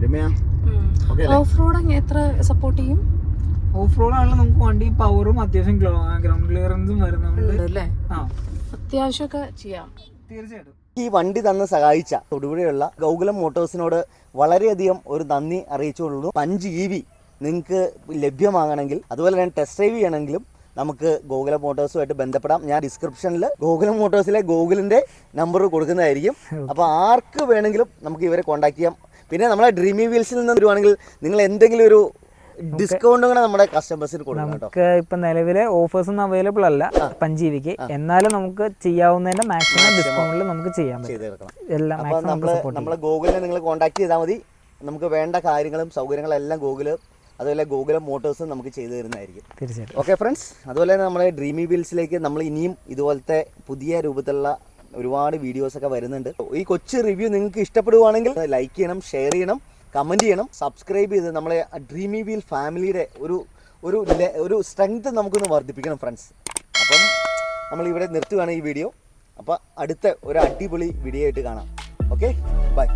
രമ്യ ഓക്കെ അല്ലേ ഓഫ് റോഡ് എത്ര സപ്പോർട്ട് ചെയ്യും? ഓഫ് റോഡ് ആണല്ലോ നമുക്ക് വണ്ടി പവറും അത്യാവശ്യം ഗ്രൗണ്ട് ക്ലിയറൻസും വരുന്നുണ്ട്. അല്ലേ ആ. അത്യാവശ്യമൊക്കെ ചെയ്യാം. തീർച്ചയായിട്ടും. ഈ വണ്ടി തന്ന് സഹായിച്ച തൊടുപുഴയുള്ള ഗൗകുലം മോട്ടോഴ്സിനോട് വളരെയധികം ഒരു നന്ദി അറിയിച്ചുകൊള്ളുന്നു. പഞ്ച് ഇ വി നിങ്ങൾക്ക് ലഭ്യമാകണമെങ്കിൽ അതുപോലെ തന്നെ ടെസ്റ്റ് ഡ്രൈവ് ചെയ്യണമെങ്കിലും നമുക്ക് ഗോകുലം മോട്ടോഴ്സുമായിട്ട് ബന്ധപ്പെടാം. ഞാൻ ഡിസ്ക്രിപ്ഷനിൽ ഗോകുലം മോട്ടോഴ്സിലെ ഗോകുലിന്റെ നമ്പർ കൊടുക്കുന്നതായിരിക്കും. അപ്പോൾ ആർക്ക് വേണമെങ്കിലും നമുക്ക് ഇവരെ കോൺടാക്ട് ചെയ്യാം. പിന്നെ നമ്മളെ ഡ്രീമി വീൽസിൽ നിന്ന് വരുവാണെങ്കിൽ നിങ്ങൾ എന്തെങ്കിലും ഒരു ഡിസ്കൗണ്ട് കൂടെ നമ്മുടെ കസ്റ്റമേഴ്സിന് കൊടുക്കണം കേട്ടോ. നമുക്ക് ഇപ്പൊ നിലവിലെ ഓഫേഴ്സ് ഒന്നും അവൈലബിൾ അല്ല. പഞ്ചീവിക്ക്. എന്നാലും നമുക്ക് ചെയ്യാവുന്നതിന്റെ മാക്സിമം ഡിസ്കൗണ്ടിൽ നമുക്ക് ചെയ്യാൻ പറ്റും. എല്ലാം മാക്സിമം നമ്മളെ ഗൂഗിളിനെ നിങ്ങൾ കോൺടാക്ട് ചെയ്താൽ മതി. നമുക്ക് വേണ്ട കാര്യങ്ങളും സൗകര്യങ്ങളും എല്ലാം ഗൂഗിൾ അതുപോലെ ഗൂഗിളും മോട്ടോഴ്സും നമുക്ക് ചെയ്തു തരുന്നതായിരിക്കും. തീർച്ചയായിട്ടും. ഓക്കെ ഫ്രണ്ട്സ് അതുപോലെ തന്നെ നമ്മുടെ ഡ്രീമി വീൽസിലേക്ക് നമ്മൾ ഇനിയും ഇതുപോലത്തെ പുതിയ രൂപത്തിലുള്ള ഒരുപാട് വീഡിയോസ് ഒക്കെ വരുന്നുണ്ട്. ഈ കൊച്ചു റിവ്യൂ നിങ്ങൾക്ക് ഇഷ്ടപ്പെടുവാണെങ്കിൽ ലൈക്ക് ചെയ്യണം ഷെയർ ചെയ്യണം കമന്റ് ചെയ്യണം സബ്സ്ക്രൈബ് ചെയ്ത് നമ്മളെ ഡ്രീമി വീൽ ഫാമിലിയുടെ ഒരു ഒരു ഒരു സ്ട്രെങ്ത് നമുക്കൊന്ന് വർദ്ധിപ്പിക്കണം ഫ്രണ്ട്സ് അപ്പം നമ്മൾ ഇവിടെ നിർത്തുകയാണ് ഈ വീഡിയോ അപ്പോൾ അടുത്ത ഒരു അടിപൊളി വീഡിയോ ആയിട്ട് കാണാം. Okay bye